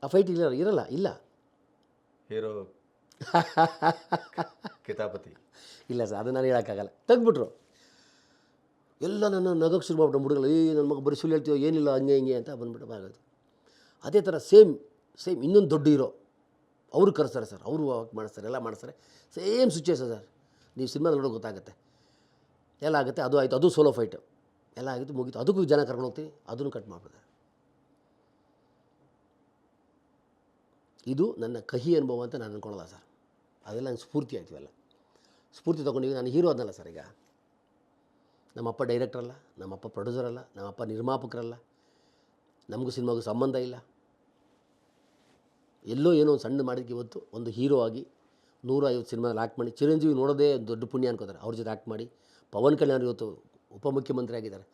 ಆ ಫೈಟ್ ಇಲ್ಲ ಇರಲ್ಲ ಇಲ್ಲ. ಹೀರೋ ಕಿತಾಪತಿ. ಇಲ್ಲ ಸರ್ ಅದು ನಾನು ಹೇಳೋಕ್ಕಾಗಲ್ಲ. ತೆಗ್ದುಬಿಟ್ರು. ಎಲ್ಲ ನನ್ನ ನಗಕ್ಕೆ ಶುರು ಮಾಡ್ಬಿಟ್ಟು ಹುಡುಗರು. ಏ ನನ್ನ ಮಗ ಬರೀ ಸುಳ್ಳು ಹೇಳ್ತೀವೋ ಏನಿಲ್ಲ ಹಂಗೆ ಹಿಂಗೆ ಅಂತ ಬಂದ್ಬಿಟ್ಟು ಆಗೋದು ಅದೇ ಥರ ಸೇಮ್ ಸೇಮ್ ಇನ್ನೊಂದು ದೊಡ್ಡ ಹೀರೋ. ಅವರು ಕರೆಸ್ತಾರೆ ಸರ್. ಅವರು ಮಾಡಿಸ್ತಾರೆ ಎಲ್ಲ ಮಾಡಿಸ್ತಾರೆ. Same situation sir. ನೀವು ಸಿನಿಮಾ ನೋಡೋಕೆ ಗೊತ್ತಾಗುತ್ತೆ. ಎಲ್ಲ ಆಗುತ್ತೆ. ಅದು ಆಯಿತು. ಅದು ಸೋಲೋ ಫೈಟ್ ಎಲ್ಲ ಆಗಿತ್ತು ಮುಗೀತು. ಅದಕ್ಕೂ ಜನ ಕರ್ಕೊಂಡು ಹೋಗ್ತೀವಿ ಅದನ್ನು ಕಟ್ ಮಾಡ್ಬಿಡ್ತಾರೆ ಇದು ನನ್ನ ಕಹಿ ಅನುಭವ ಅಂತ ನಾನು ಅನ್ಕೊಳ್ಳಲ್ಲ ಸರ್? ಅದೆಲ್ಲ ನಂಗೆ ಸ್ಫೂರ್ತಿ ಆಯ್ತು ಎಲ್ಲ ಸ್ಫೂರ್ತಿ ತೊಗೊಂಡಿವಿ ನಾನು ಹೀರೋ ಅದನ್ನಲ್ಲ ಸರ್ ಈಗ. ನಮ್ಮಪ್ಪ ಡೈರೆಕ್ಟ್ರಲ್ಲ ನಮ್ಮಪ್ಪ ಪ್ರೊಡ್ಯೂಸರ್ ಅಲ್ಲ ನಮ್ಮಪ್ಪ ನಿರ್ಮಾಪಕರಲ್ಲ. ನಮಗೂ ಸಿನಿಮಾಗೂ ಸಂಬಂಧ ಇಲ್ಲ. ಎಲ್ಲೋ ಏನೋ ಒಂದು ಸಣ್ಣ ಮಾಡಿದ್ಕೆ ಇವತ್ತು ಒಂದು ಹೀರೋ ಆಗಿ ನೂರ ಸಿನಿಮಾದಲ್ಲಿ ಆ್ಯಕ್ಟ್ ಮಾಡಿ, ಚಿರಂಜೀವಿ ನೋಡೋದೇ ದೊಡ್ಡ ಪುಣ್ಯ ಅನ್ಕೋತಾರೆ. ಅವ್ರ ಜೊತೆ ಆ್ಯಕ್ಟ್ ಮಾಡಿ ಪವನ್ ಕಲ್ಯಾಣ್ ಇವತ್ತು ಉಪಮುಖ್ಯಮಂತ್ರಿ ಆಗಿದ್ದಾರೆ.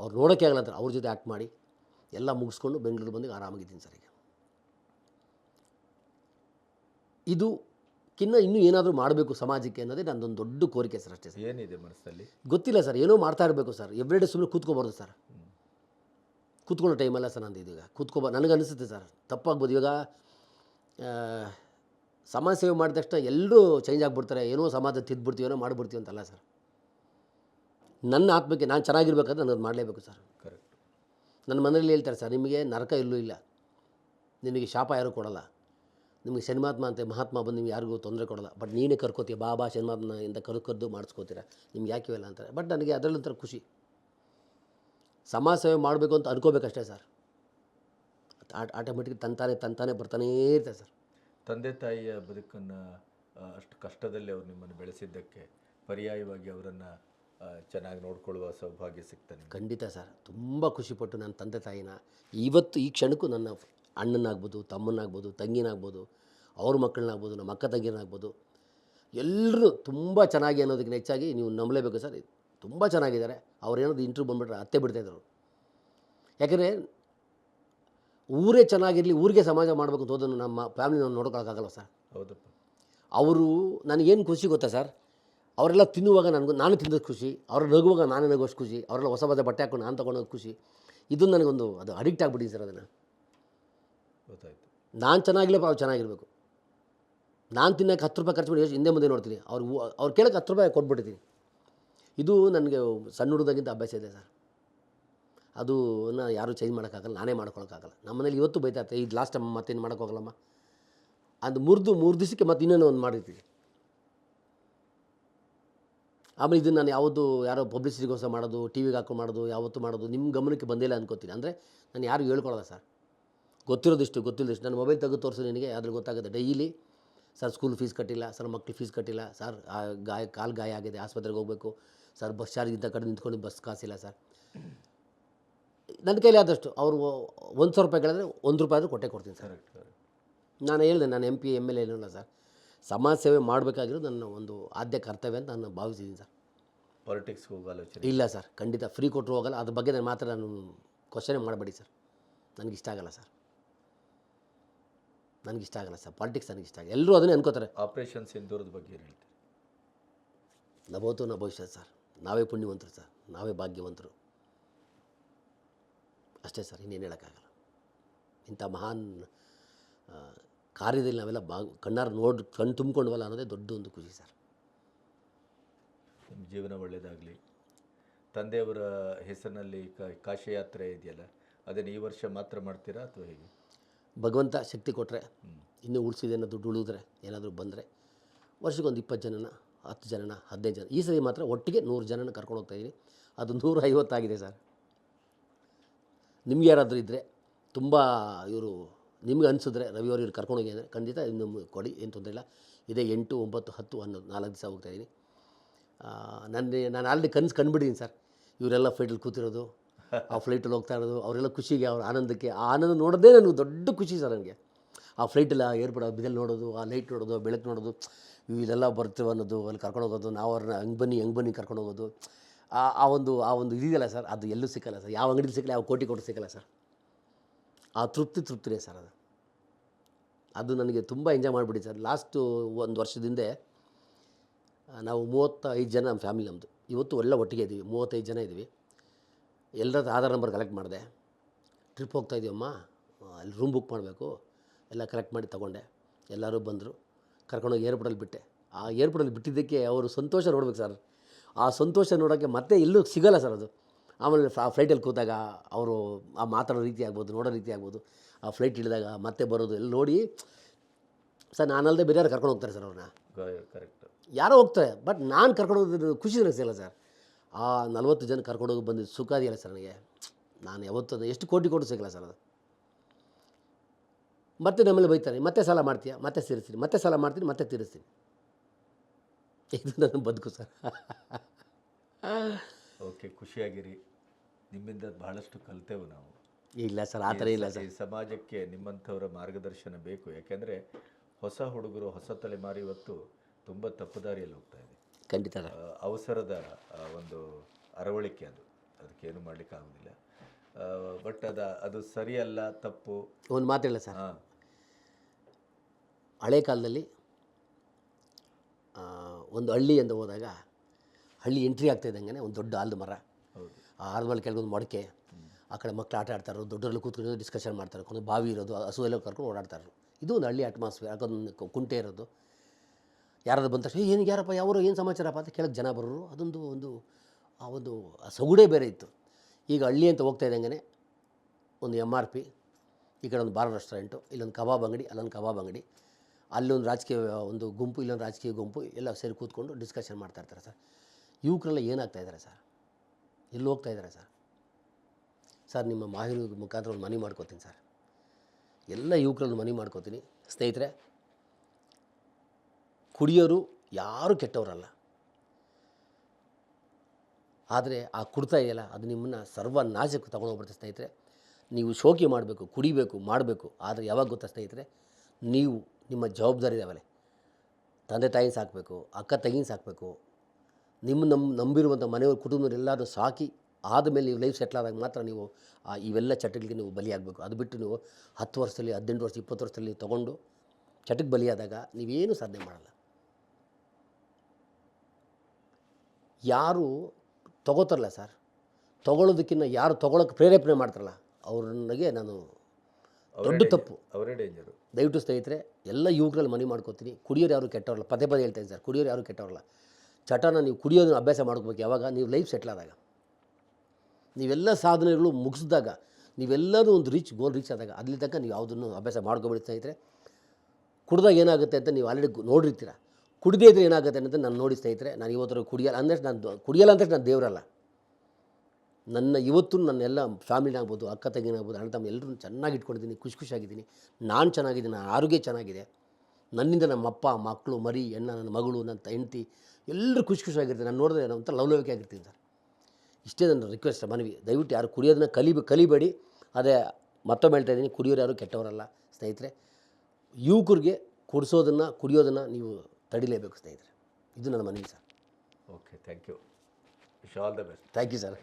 ಅವ್ರು ನೋಡೋಕ್ಕೆ ಆಗಲ್ಲ ಅಂತಾರೆ. ಅವ್ರ ಜೊತೆ ಆ್ಯಕ್ಟ್ ಮಾಡಿ ಎಲ್ಲ ಮುಗಿಸ್ಕೊಂಡು ಬೆಂಗಳೂರು ಬಂದು ಆರಾಮಾಗಿದ್ದೀನಿ ಸರ್ ಈಗ. ಇದು ಕಿನ್ನ ಇನ್ನೂ ಏನಾದರೂ ಮಾಡಬೇಕು ಸಮಾಜಕ್ಕೆ ಅನ್ನೋದೇ ನನ್ನದೊಂದು ದೊಡ್ಡ ಕೋರಿಕೆ ಸರ್ ಅಷ್ಟೇ ಸರ್. ಏನಿದೆ ಮನಸ್ಸಲ್ಲಿ? ಗೊತ್ತಿಲ್ಲ ಸರ್. ಏನೋ ಮಾಡ್ತಾ ಇರಬೇಕು ಸರ್. ಎವ್ರಿಡೇ ಸುಮ್ಮನೆ ಕೂತ್ಕೋಬಾರ್ದು ಸರ್. ಕೂತ್ಕೊಳ್ಳೋ ಟೈಮಲ್ಲ ಸರ್ ನಂದು ಇದೀಗ ಕೂತ್ಕೋಬ ನನಗೆ ಅನಿಸುತ್ತೆ ಸರ್. ತಪ್ಪಾಗ್ಬೋದು. ಇವಾಗ ಸಮಾಜ ಸೇವೆ ಮಾಡಿದ ತಕ್ಷಣ ಎಲ್ಲರೂ ಚೇಂಜ್ ಆಗಿಬಿಡ್ತಾರೆ. ಏನೋ ಸಮಾಜ ತಿದ್ದುಬಿಡ್ತೀವಿ ಏನೋ ಮಾಡಿಬಿಡ್ತೀವಿ ಅಂತಲ್ಲ ಸರ್. ನನ್ನ ಆತ್ಮಕ್ಕೆ ನಾನು ಚೆನ್ನಾಗಿರ್ಬೇಕಾದ್ರೆ ನಾನು ಅದು ಮಾಡಲೇಬೇಕು ಸರ್. ಕರೆಕ್ಟ್ ನನ್ನ ಮನೇಲಿ ಹೇಳ್ತಾರೆ ಸರ್ ನಿಮಗೆ ನರಕ ಇಲ್ಲೂ ಇಲ್ಲ. ನಿಮಗೆ ಶಾಪ ಯಾರೂ ಕೊಡಲ್ಲ. ನಿಮಗೆ ಶನಿಮಾತ್ಮ ಅಂತ ಮಹಾತ್ಮ ಬಂದು ನಿಮ್ಗೆ ಯಾರಿಗೂ ತೊಂದರೆ ಕೊಡಲ್ಲ. ಬಟ್ ನೀನೇ ಕರ್ಕೋತೀಯ ಬಾಬಾ ಶನಿಮಾತ್ಮ ಇಂದ ಕರ್ ಕರೆದು ಮಾಡಿಸ್ಕೋತೀರ. ನಿಮ್ಗೆ ಯಾಕೆ ಇವೆಲ್ಲ ಅಂತಾರೆ? ಬಟ್ ನನಗೆ ಅದರಲ್ಲೊಂಥರ ಖುಷಿ. ಸಮಾಜ ಸೇವೆ ಮಾಡಬೇಕು ಅಂತ ಅನ್ಕೋಬೇಕಷ್ಟೇ ಸರ್. ಆಟೋಮೆಟಿಕ್ ತಂತಾನೆ ತಂತಾನೆ ಬರ್ತಾನೇ ಇರ್ತಾರೆ ಸರ್. ತಂದೆ ತಾಯಿಯ ಬದುಕನ್ನು ಅಷ್ಟು ಕಷ್ಟದಲ್ಲಿ ಅವ್ರು ನಿಮ್ಮನ್ನು ಬೆಳೆಸಿದ್ದಕ್ಕೆ ಪರ್ಯಾಯವಾಗಿ ಅವರನ್ನು ಚೆನ್ನಾಗಿ ನೋಡ್ಕೊಳ್ಳುವ ಸೌಭಾಗ್ಯ ಸಿಗ್ತಾನೆ ಖಂಡಿತ ಸರ್. ತುಂಬ ಖುಷಿಪಟ್ಟು ನನ್ನ ತಂದೆ ತಾಯಿನ ಇವತ್ತು ಈ ಕ್ಷಣಕ್ಕೂ ನನ್ನ ಅಣ್ಣನಾಗ್ಬೋದು ತಮ್ಮನಾಗ್ಬೋದು ತಂಗಿನಾಗ್ಬೋದು ಅವ್ರ ಮಕ್ಕಳನ್ನಾಗ್ಬೋದು ನಮ್ಮ ಅಕ್ಕ ತಂಗಿನಾಗ್ಬೋದು ಎಲ್ಲರೂ ತುಂಬ ಚೆನ್ನಾಗಿ ಅನ್ನೋದಕ್ಕಿಂತ ಹೆಚ್ಚಾಗಿ ನೀವು ನಂಬಲೇಬೇಕು ಸರ್. ತುಂಬ ಚೆನ್ನಾಗಿದ್ದಾರೆ. ಅವ್ರು ಏನಾದ್ರು ಇಂಟ್ರ್ಯೂ ಬಂದುಬಿಟ್ರೆ ಅತ್ತೆ ಬಿಡ್ತಾಯಿದ್ರು ಯಾಕಂದರೆ ಊರೇ ಚೆನ್ನಾಗಿರಲಿ ಊರಿಗೆ ಸಮಾಜ ಮಾಡಬೇಕು ಅಂತ ಹೋದನ್ನು ನಮ್ಮ ಫ್ಯಾಮಿಲಿ ನಾವು ನೋಡ್ಕೊಳಕ್ಕಾಗಲ್ಲ ಸರ್. ಹೌದಪ್ಪ. ಅವರು ನನಗೇನು ಖುಷಿ ಗೊತ್ತಾ ಸರ್? ಅವರೆಲ್ಲ ತಿನ್ನುವಾಗ ನನಗೂ ನಾನು ತಿನ್ನೋದು ಖುಷಿ ಅವ್ರು ನಗುವಾಗ ನಾನು ನಗೋಷ್ಟು ಖುಷಿ ಅವರೆಲ್ಲ ಹೊಸ ಹೊಸ ಬಟ್ಟೆ ಹಾಕೊಂಡು ನಾನು ತೊಗೊಳೋದು ಖುಷಿ. ಇದು ನನಗೊಂದು ಅದು ಅಡಿಕ್ಟ್ ಆಗಿಬಿಟ್ಟಿದೆ ಸರ್ ಅದನ್ನು. ಗೊತ್ತಾಯ್ತು. ನಾನು ಚೆನ್ನಾಗಿಲ್ಲಪ್ಪ ಅವ್ರು ಚೆನ್ನಾಗಿರಬೇಕು. ನಾನು ತಿನ್ನೋಕೆ ಹತ್ತು ರೂಪಾಯಿ ಖರ್ಚು ಮಾಡಿ ಹಿಂದೆ ಮುಂದೆ ನೋಡ್ತೀನಿ. ಅವ್ರು ಅವ್ರು ಕೇಳೋಕೆ ಹತ್ತು ರೂಪಾಯಿ ಕೊಟ್ಬಿಡ್ತೀನಿ ಇದು ನನಗೆ ಸಣ್ಣ ಹುಡುಗದಾಗಿಂದ ಅಭ್ಯಾಸ ಇದೆ ಸರ್. ಅದು ಯಾರೂ ಚೇಂಜ್ ಮಾಡೋಕ್ಕಾಗಲ್ಲ ನಾನೇ ಮಾಡ್ಕೊಳಕ್ಕಾಗಲ್ಲ ನಮ್ಮ ಮನೇಲಿ ಇವತ್ತು ಬೈತಾ ಇರ್ತಾರೆ ಇದು ಲಾಸ್ಟ್ ಟೈಮ್ ಮತ್ತೇನು ಮಾಡೋಕ್ಕಾಗಲ್ಲಮ್ಮ ಅದು ಮುರಿದು ಮೂರು ದಿವಸಕ್ಕೆ ಮತ್ತೆ ಇನ್ನೇನೋ ಒಂದು ಮಾಡಿರ್ತೀವಿ ಆಮೇಲೆ ಇದನ್ನು ನಾನು ಯಾವುದು ಯಾರೋ ಪಬ್ಲಿಸಿಟಿಗೋಸ್ಕರ ಮಾಡೋದು ಟಿ ವಿಗೆ ಹಾಕೊಂಡು ಮಾಡೋದು ಯಾವತ್ತು ಮಾಡೋದು ನಿಮ್ಮ ಗಮನಕ್ಕೆ ಬಂದಿಲ್ಲ ಅನ್ಕೋತೀನಿ. ಅಂದರೆ ನಾನು ಯಾರು ಹೇಳ್ಕೊಳ್ಳಲ್ಲ ಸರ್. ಗೊತ್ತಿರೋದಿಷ್ಟು ಗೊತ್ತಿಲ್ಲದಿಷ್ಟು. ನಾನು ಮೊಬೈಲ್ ತೆಗೆದು ತೋರಿಸು ನಿನಗೆ ಅದ್ರ ಗೊತ್ತಾಗುತ್ತೆ. ಡೈಲಿ ಸರ್ ಸ್ಕೂಲ್ ಫೀಸ್ ಕಟ್ಟಿಲ್ಲ ಸರ್ ಮಕ್ಳು ಫೀಸ್ ಕಟ್ಟಿಲ್ಲ ಸರ್ ಆ ಗಾಯ ಕಾಲು ಗಾಯ ಆಗಿದೆ ಆಸ್ಪತ್ರೆಗೆ ಹೋಗಬೇಕು ಸರ್ ಬಸ್ ಚಾರ್ಜ್ ಇಂಥ ಕಡೆ ನಿಂತ್ಕೊಂಡು ಬಸ್ ಕಾಸಿಲ್ಲ ಸರ್. ನನ್ನ ಕೈಲಿ ಆದಷ್ಟು ಅವರು ಒಂದು ಸಾವಿರ ರೂಪಾಯಿ ಕೇಳಿದ್ರೆ ಒಂದು ರೂಪಾಯಿ ಆದರೂ ಕೊಟ್ಟೆ ಕೊಡ್ತೀನಿ ಸರ್. ನಾನು ಹೇಳಿದೆ ನಾನು ಎಂ ಪಿ ಎಂ ಎಲ್ ಏನಲ್ಲ ಸರ್. ಸಮಾಜ ಸೇವೆ ಮಾಡಬೇಕಾಗಿರೋದು ನನ್ನ ಒಂದು ಆದ್ಯ ಕರ್ತವ್ಯ ಅಂತ ನಾನು ಭಾವಿಸಿದ್ದೀನಿ ಸರ್. ಪಾಲಿಟಿಕ್ಸ್ಗೆ ಹೋಗೋ ಆಲೋಚನೆ? ಇಲ್ಲ ಸರ್ ಖಂಡಿತ ಫ್ರೀ ಕೊಟ್ಟರು ಹೋಗಲ್ಲ. ಅದ್ರ ಬಗ್ಗೆ ನಾನು ಮಾತ್ರ ನಾನು ಕ್ವಶನೇ ಮಾಡಬೇಡಿ ಸರ್. ನನಗೆ ಇಷ್ಟ ಆಗಲ್ಲ ಸರ್. ನನಗೆ ಇಷ್ಟ ಆಗಲ್ಲ ಸರ್. ಪಾಲಿಟಿಕ್ಸ್ ನನಗೆ ಇಷ್ಟ ಆಗಲ್ಲ. ಎಲ್ಲರೂ ಅದನ್ನೇ ಅನ್ಕೋತಾರೆ. ಆಪರೇಷನ್ ಸಿಂಧೂರದ ಬಗ್ಗೆ ಏನು ಹೇಳ್ತೀರಿ? ನಭೋತು ನ ಭವಿಷ್ಯ ಸರ್. ನಾವೇ ಪುಣ್ಯವಂತರು ಸರ್. ನಾವೇ ಭಾಗ್ಯವಂತರು. ಅಷ್ಟೇ ಸರ್ ಇನ್ನೇನು ಹೇಳೋಕ್ಕಾಗಲ್ಲ. ಇಂಥ ಮಹಾನ್ ಕಾರ್ಯದಲ್ಲಿ ನಾವೆಲ್ಲ ಬಾ ಕಣ್ಣಾರು ನೋಡಿ ಕಣ್ಣು ತುಂಬಿಕೊಂಡ್ವಲ್ಲ ಅನ್ನೋದೇ ದೊಡ್ಡ ಒಂದು ಖುಷಿ ಸರ್. ನಿಮ್ಮ ಜೀವನ ಒಳ್ಳೆಯದಾಗಲಿ ತಂದೆಯವರ ಹೆಸರಿನಲ್ಲಿ ಕ- ಕಾಶಿ ಯಾತ್ರೆ ಇದೆಯಲ್ಲ ಅದನ್ನು ಈ ವರ್ಷ ಮಾತ್ರ ಮಾಡ್ತೀರಾ ಅಥವಾ ಹೇಗೆ? ಭಗವಂತ ಶಕ್ತಿ ಕೊಟ್ಟರೆ ಇನ್ನೂ ಉಳಿಸಿದೇನೋ ದುಡ್ಡು ಉಳಿದ್ರೆ ಏನಾದರೂ ಬಂದರೆ ವರ್ಷಕ್ಕೊಂದು ಇಪ್ಪತ್ತು ಜನನ ಹತ್ತು ಜನನ ಹದಿನೈದು ಜನ ಈ ಸರಿ ಮಾತ್ರ ಒಟ್ಟಿಗೆ ನೂರು ಜನನ ಕರ್ಕೊಂಡು ಹೋಗ್ತಾಯಿದ್ದೀನಿ ಅದು ನೂರ ಐವತ್ತಾಗಿದೆ ಸರ್. ನಿಮ್ಗೆ ಯಾರಾದರೂ ಇದ್ದರೆ ತುಂಬ ಇವರು ನಿಮ್ಗೆ ಅನಿಸಿದ್ರೆ ರವಿ ಅವರು ಇವ್ರು ಕರ್ಕೊಂಡೋಗಿ ಅಂದರೆ ಖಂಡಿತ ನಮ್ಮ ಕೊಡಿ, ಏನು ತೊಂದರೆ ಇಲ್ಲ. ಇದೇ ಎಂಟು, ಒಂಬತ್ತು, ಹತ್ತು ಹನ್ನೊಂದು ನಾಲ್ಕು ದಿವಸ ಹೋಗ್ತಾಯಿದ್ದೀನಿ ನನ್ನ ನಾನು ಆಲ್ರೆಡಿ ಕನಸು ಕಂಡುಬಿಟ್ಟಿದ್ದೀನಿ ಸರ್. ಇವರೆಲ್ಲ ಫ್ಲೈಟಲ್ಲಿ ಕೂತಿರೋದು, ಆ ಫ್ಲೈಟಲ್ಲಿ ಹೋಗ್ತಾ ಇರೋದು, ಅವರೆಲ್ಲ ಖುಷಿಗೆ, ಅವ್ರ ಆನಂದಕ್ಕೆ, ಆ ಆನಂದ ನೋಡೋದೇ ನನಗೆ ದೊಡ್ಡ ಖುಷಿ ಸರ್ ನನಗೆ. ಆ ಫ್ಲೈಟಲ್ಲಿ ಏರ್ಪಡ ಬಿದಲ್ಲಿ ನೋಡೋದು, ಆ ಲೈಟ್ ನೋಡೋದು ಬೆಳಕು ನೋಡೋದು ಇವೆಲ್ಲ ಬರ್ತೀವಿ ಅನ್ನೋದು, ಅಲ್ಲಿ ಕರ್ಕೊಂಡು ಹೋಗೋದು, ನಾವು ಅವ್ರನ್ನ ಹಂಗೆ ಬನ್ನಿ ಹಂಗೆ ಬನ್ನಿ ಕರ್ಕೊಂಡು ಹೋಗೋದು. ಆ ಆ ಒಂದು ಆ ಒಂದು ಇದೆಯಲ್ಲ ಸರ್, ಅದು ಎಲ್ಲೂ ಸಿಕ್ಕಲ್ಲ ಸರ್. ಯಾವ ಅಂಗಡಿ ಸಿಕ್ಕಲ್ಲ, ಯಾವ ಕೋಟಿ ಕೊಟ್ಟು ಸಿಕ್ಕಲ್ಲ ಸರ್. ಆ ತೃಪ್ತಿ ತೃಪ್ತಿನೇ ಸರ್ ಅದು. ಅದು ನನಗೆ ತುಂಬ ಎಂಜಾಯ್ ಮಾಡಿಬಿಡಿ ಸರ್. ಲಾಸ್ಟು ಒಂದು ವರ್ಷದ ಹಿಂದೆ ಆ, ನಾವು ಮೂವತ್ತೈದು ಜನ ನಮ್ಮ ಫ್ಯಾಮಿಲಿ ನಮ್ಮದು ಇವತ್ತು ಒಳ್ಳೆ ಒಟ್ಟಿಗೆ ಇದ್ದೀವಿ ಮೂವತ್ತೈದು ಜನ ಇದ್ದೀವಿ ಎಲ್ಲರದ್ದು ಆಧಾರ್ ನಂಬರ್ ಕಲೆಕ್ಟ್ ಮಾಡಿದೆ. ಟ್ರಿಪ್ ಹೋಗ್ತಾ ಇದೀವಮ್ಮ ಅಲ್ಲಿ ರೂಮ್ ಬುಕ್ ಮಾಡಬೇಕು. ಎಲ್ಲ ಕಲೆಕ್ಟ್ ಮಾಡಿ ತೊಗೊಂಡೆ. ಎಲ್ಲರೂ ಬಂದರು. ಕರ್ಕೊಂಡೋಗಿ ಏರ್ಪೋರ್ಟಲ್ಲಿ ಬಿಟ್ಟೆ. ಆ ಏರ್ಪೋರ್ಟಲ್ಲಿ ಬಿಟ್ಟಿದ್ದಕ್ಕೆ ಅವರು ಸಂತೋಷ ನೋಡ್ಬೇಕು ಸರ್. ಆ ಸಂತೋಷ ನೋಡೋಕ್ಕೆ ಮತ್ತೆ ಎಲ್ಲೂ ಸಿಗೋಲ್ಲ ಸರ್ ಅದು. ಆಮೇಲೆ ಫ್ಲೈಟಲ್ಲಿ ಕೂತಾಗ ಅವರು ಆ ಮಾತಾಡೋ ರೀತಿ ಆಗ್ಬೋದು ನೋಡೋ ರೀತಿ ಆಗ್ಬೋದು. ಆ ಫ್ಲೈಟ್ ಇಳಿದಾಗ ಮತ್ತೆ ಬರೋದು ಎಲ್ಲ ನೋಡಿ ಸರ್ ನಾನಲ್ಲದೆ ಬೇರೆಯವ್ರು ಕರ್ಕೊಂಡು ಹೋಗ್ತಾರೆ ಸರ್ ಅವ್ರನ್ನ. ಕರೆಕ್ಟ್ ಯಾರೋ ಹೋಗ್ತಾರೆ ಬಟ್ ನಾನು ಕರ್ಕೊಂಡು ಹೋಗೋದು ಖುಷಿ ಸಿಗಲ್ಲ ಸರ್. ಆ ನಲ್ವತ್ತು ಜನ ಕರ್ಕೊಂಡು ಹೋಗಿ ಬಂದಿದ್ದು ಸುಖ ಇದೆಯಲ್ಲ ಸರ್ ನನಗೆ. ನಾನು ಯಾವತ್ತೂ ಅದು ಎಷ್ಟು ಕೋಟಿ ಕೊಟ್ಟು ಸಿಗಲ್ಲ ಸರ್ ಅದು. ಮತ್ತೆ ನಮ್ಮಲ್ಲಿ ಬೈತಾರೆ ಮತ್ತೆ ಸಾಲ ಮಾಡ್ತೀಯಾ? ಮತ್ತೆ ತೀರಿಸ್ತೀನಿ ಮತ್ತೆ ಸಾಲ ಮಾಡ್ತೀನಿ ಮತ್ತೆ ತೀರಿಸ್ತೀನಿ. ಇದು ನನ್ನ ಬದುಕು ಸರ್. ಓಕೆ ಖುಷಿಯಾಗಿರಿ. ನಿಮ್ಮಿಂದ ಬಹಳಷ್ಟು ಕಲಿತೇವೆ ನಾವು. ಇಲ್ಲ ಸರ್ ಆ ಥರ ಇಲ್ಲ ಸರ್ ಈ ಸಮಾಜಕ್ಕೆ ನಿಮ್ಮಂಥವರ ಮಾರ್ಗದರ್ಶನ ಬೇಕು. ಯಾಕೆಂದರೆ ಹೊಸ ಹುಡುಗರು ಹೊಸ ತಲೆಮಾರು ಇವತ್ತು ತುಂಬ ತಪ್ಪುದಾರಿಯಲ್ಲಿ ಹೋಗ್ತಾ ಇದೆ. ಖಂಡಿತ ಸರ್. ಆ, ಅವಸರದ ಆ, ಒಂದು ಅರವಳಿಕೆ ಅದು. ಅದಕ್ಕೇನು ಮಾಡಲಿಕ್ಕೆ ಆಗೋದಿಲ್ಲ. ಬಟ್ ಅದ ಅದು ಸರಿಯಲ್ಲ ತಪ್ಪು. ಒಂದು ಮಾತಿಲ್ಲ ಸರ್. ಹಾಂ. ಹಳೆ ಕಾಲದಲ್ಲಿ ಆ, ಒಂದು ಹಳ್ಳಿ ಎಂದು ಹೋದಾಗ ಹಳ್ಳಿ ಎಂಟ್ರಿ ಆಗ್ತಾ ಇದ್ದಂಗೆ ಒಂದು ದೊಡ್ಡ ಆಲದ ಮರ. ಹೌದು. ಆ ಆಲದ ಮೇಲೆ ಕೆಳಗೊಂದು ಮಡಕೆ. ಆ ಕಡೆ ಮಕ್ಕಳು ಆಟ ಆಡ್ತಾರೋ ದೊಡ್ಡರಲ್ಲಿ ಕೂತ್ಕೊಂಡು ಡಿಸ್ಕಷನ್ ಮಾಡ್ತಾರೆ. ಒಂದು ಬಾವಿ ಇರೋದು, ಹಸು ಎಲ್ಲ ಕರ್ಕೊಂಡು ಓಡಾಡ್ತಾರೆ ಇದು ಒಂದು ಹಳ್ಳಿ ಅಟ್ಮಾಸ್ಫಿಯರ್ ಯಾಕೊಂದು ಕುಂಟೆ ಇರೋದು. ಯಾರಾದ್ರು ಬಂದ ತಕ್ಷಣ ಏನು ಯಾರಪ್ಪ, ಯಾವರು, ಏನು ಸಮಾಚಾರಪ್ಪ? ಅಂತ ಕೇಳಕ್ಕೆ ಜನ ಬರೋರು. ಅದೊಂದು ಒಂದು, ಆ ಒಂದು ಸೊಗುಡೇ ಬೇರೆ ಇತ್ತು. ಈಗ ಹಳ್ಳಿ ಅಂತ ಹೋಗ್ತಾ ಇದ್ದಂಗೆ ಒಂದು ಎಂ ಆರ್ ಪಿ ಈ ಕಡೆ ಒಂದು ಬಾರ್ ರೆಸ್ಟೋರೆಂಟು ಇಲ್ಲೊಂದು ಕಬಾಬ್ ಅಂಗಡಿ, ಅಲ್ಲೊಂದು ಕಬಾಬ್ ಅಂಗಡಿ. ಅಲ್ಲೊಂದು ರಾಜಕೀಯ, ಒಂದು ಗುಂಪು, ಇಲ್ಲೊಂದು ರಾಜಕೀಯ ಗುಂಪು, ಎಲ್ಲ ಸೇರಿ ಕೂತ್ಕೊಂಡು ಡಿಸ್ಕಷನ್ ಮಾಡ್ತಾಯಿರ್ತಾರೆ ಸರ್. ಯುವಕರೆಲ್ಲ ಏನಾಗ್ತಾಯಿದ್ದಾರೆ ಸರ್? ಎಲ್ಲಿ ಹೋಗ್ತಾ ಸರ್? ಸರ್, ನಿಮ್ಮ ಮಾಹಿತಿ ಮುಖಾಂತರ ಒಂದು ಮನೆ ಮಾಡ್ಕೋತೀನಿ ಸರ್. ಎಲ್ಲ ಯುವಕರಲ್ಲಿ ಮನಿ ಮಾಡ್ಕೋತೀನಿ. ಸ್ನೇಹಿತರೆ, ಕುಡಿಯೋರು ಯಾರೂ ಕೆಟ್ಟವರಲ್ಲ. ಆದರೆ ಆ ಕುಡ್ತಾ ಇದೆಯಲ್ಲ, ಅದು ನಿಮ್ಮನ್ನು ಸರ್ವನಾಶಕ್ಕೆ ತಗೊಂಡೋಗ್ಬಿಡುತ್ತೆ ಸ್ನೇಹಿತರೆ. ನೀವು ಶೋಕಿ ಮಾಡಬೇಕು, ಕುಡಿಬೇಕು, ಮಾಡಬೇಕು, ಆದರೆ ಯಾವಾಗ ಗೊತ್ತಾ ಸ್ನೇಹಿತರೆ? ನೀವು ನಿಮ್ಮ ಜವಾಬ್ದಾರಿ ಇದಾವಲೆ ತಂದೆ ತಾಯಿನ ಸಾಕಬೇಕು, ಅಕ್ಕ ತಂಗಿನ ಸಾಕಬೇಕು, ನಿಮ್ಮ ನಮ್ಮ ನಂಬಿರುವಂಥ ಮನೆಯವ್ರ, ಕುಟುಂಬದವ್ರು ಎಲ್ಲರೂ ಸಾಕಿ ಆದಮೇಲೆ ನೀವು ಲೈಫ್ ಸೆಟ್ಲ್ ಆದಾಗ ಮಾತ್ರ ನೀವು ಆ ಇವೆಲ್ಲ ಚಟಗಳಿಗೆ ನೀವು ಬಲಿಯಾಗಬೇಕು. ಅದು ಬಿಟ್ಟು ನೀವು ಹತ್ತು ವರ್ಷದಲ್ಲಿ ಹದಿನೆಂಟು ವರ್ಷ ಇಪ್ಪತ್ತು ವರ್ಷದಲ್ಲಿ ತೊಗೊಂಡು ಚಟಕ್ಕೆ ಬಲಿಯಾದಾಗ ನೀವೇನು ಸಾಧನೆ ಮಾಡಲ್ಲ. ಯಾರು ತೊಗೋತಾರಲ್ಲ ಸರ್ ತೊಗೊಳೋದಕ್ಕಿಂತ ಯಾರು ತೊಗೊಳಕ್ಕೆ ಪ್ರೇರೇಪಣೆ ಮಾಡ್ತಾರಲ್ಲ ಅವ್ರನ್ನಾಗೆ ನಾನು ದೊಡ್ಡ ತಪ್ಪು. ಅವರೇ ಡೇಂಜರು ದಯವಿಟ್ಟು ಸ್ನೇಹಿತರೆ ಎಲ್ಲ ಯುವಕರಲ್ಲಿ ಮನಿ ಮಾಡ್ಕೋತೀನಿ. ಕುಡಿಯೋರು ಯಾರು ಕೆಟ್ಟವ್ರಲ್ಲ? ಪದೇ ಪದೇ ಹೇಳ್ತಾ ಸರ್ ಕುಡಿಯೋರು ಯಾರು ಕೆಟ್ಟವರಲ್ಲ? ಚಟನ ನೀವು ಕುಡಿಯೋದನ್ನ ಅಭ್ಯಾಸ ಮಾಡ್ಕೋಬೇಕು ಯಾವಾಗ? ನೀವು ಲೈಫ್ ಸೆಟ್ಲ್ ಆದಾಗ. ನೀವೆಲ್ಲ ಸಾಧನೆಗಳು ಮುಗಿಸಿದಾಗ ನೀವೆಲ್ಲರೂ ಒಂದು ರೀಚ್ ಗೋಲ್ ರೀಚ್ ಆದಾಗ ಅಲ್ಲಿ ತನಕ ನೀವು ಯಾವುದನ್ನು ಅಭ್ಯಾಸ ಮಾಡ್ಕೊಬಿಡ್ತಾ ಇದ್ದರೆ ಕುಡ್ದಾಗ ಏನಾಗುತ್ತೆ ಅಂತ ನೀವು ಆಲ್ರೆಡಿ ನೋಡಿರ್ತೀರ. ಕುಡಿದೇ ಇದ್ರೆ ಏನಾಗುತ್ತೆ ಅಂತ ನಾನು ನೋಡಿ ಸ್ನೇಹಿತರೆ ನಾನು ಇವತ್ತರ ಕುಡಿಯಲ್ಲ ಅಂದರೆ ನಾನು ಕುಡಿಯಲ್ಲ ಅಂದರೆ ನಾನು ದೇವರಲ್ಲ. ನನ್ನ ಇವತ್ತು ನನ್ನೆಲ್ಲ ಫ್ಯಾಮಿಲಿ ಆಗ್ಬೋದು, ಅಕ್ಕ ತಂಗಿನಾಗ್ಬೋದು ಅಣ್ಣ ತಮ್ಮ ಎಲ್ಲರೂ ಚೆನ್ನಾಗಿ ಇಟ್ಕೊಂಡಿದ್ದೀನಿ, ಖುಷಿ ಖುಷಿಯಾಗಿದ್ದೀನಿ. ನಾನು ಚೆನ್ನಾಗಿದ್ದೀನಿ, ನನ್ನ ಆರೋಗ್ಯ ಚೆನ್ನಾಗಿದೆ. ನನ್ನಿಂದ ನಮ್ಮ ಅಪ್ಪ, ಮಕ್ಕಳು, ಮರಿ ಹೆಣ್ಣ ನನ್ನ ಮಗಳು, ನನ್ನ ಹೆಂಡತಿ ಎಲ್ಲರೂ ಖುಷಿ ಖುಷಿಯಾಗಿರ್ತೀನಿ ನಾನು ನೋಡಿದ್ರೆ ನಾನು ಒಂಥರ ಲವಲವಿಕೆ ಆಗಿರ್ತೀನಿ ಸರ್. ಇಷ್ಟೇ ನನ್ನ ರಿಕ್ವೆಸ್ಟ್ ಮನವಿ. ದಯವಿಟ್ಟು ಯಾರು ಕುಡಿಯೋದನ್ನ ಕಲಿ ಕಲಿಬೇಡಿ. ಅದೇ ಮತ್ತೊಮ್ಮೆ ಹೇಳ್ತಾ ಇದ್ದೀನಿ ಕುಡಿಯೋರು ಯಾರು ಕೆಟ್ಟವರಲ್ಲ ಸ್ನೇಹಿತರೆ. ಯುವಕರಿಗೆ ಕುಡಿಸೋದನ್ನು ಕುಡಿಯೋದನ್ನು ನೀವು ತಡಿಲೇಬೇಕು ಸ್ನೇಹಿತರೆ. ಇದು ನನ್ನ ಮನವಿ sir. Okay thank you wish all the best thank you sir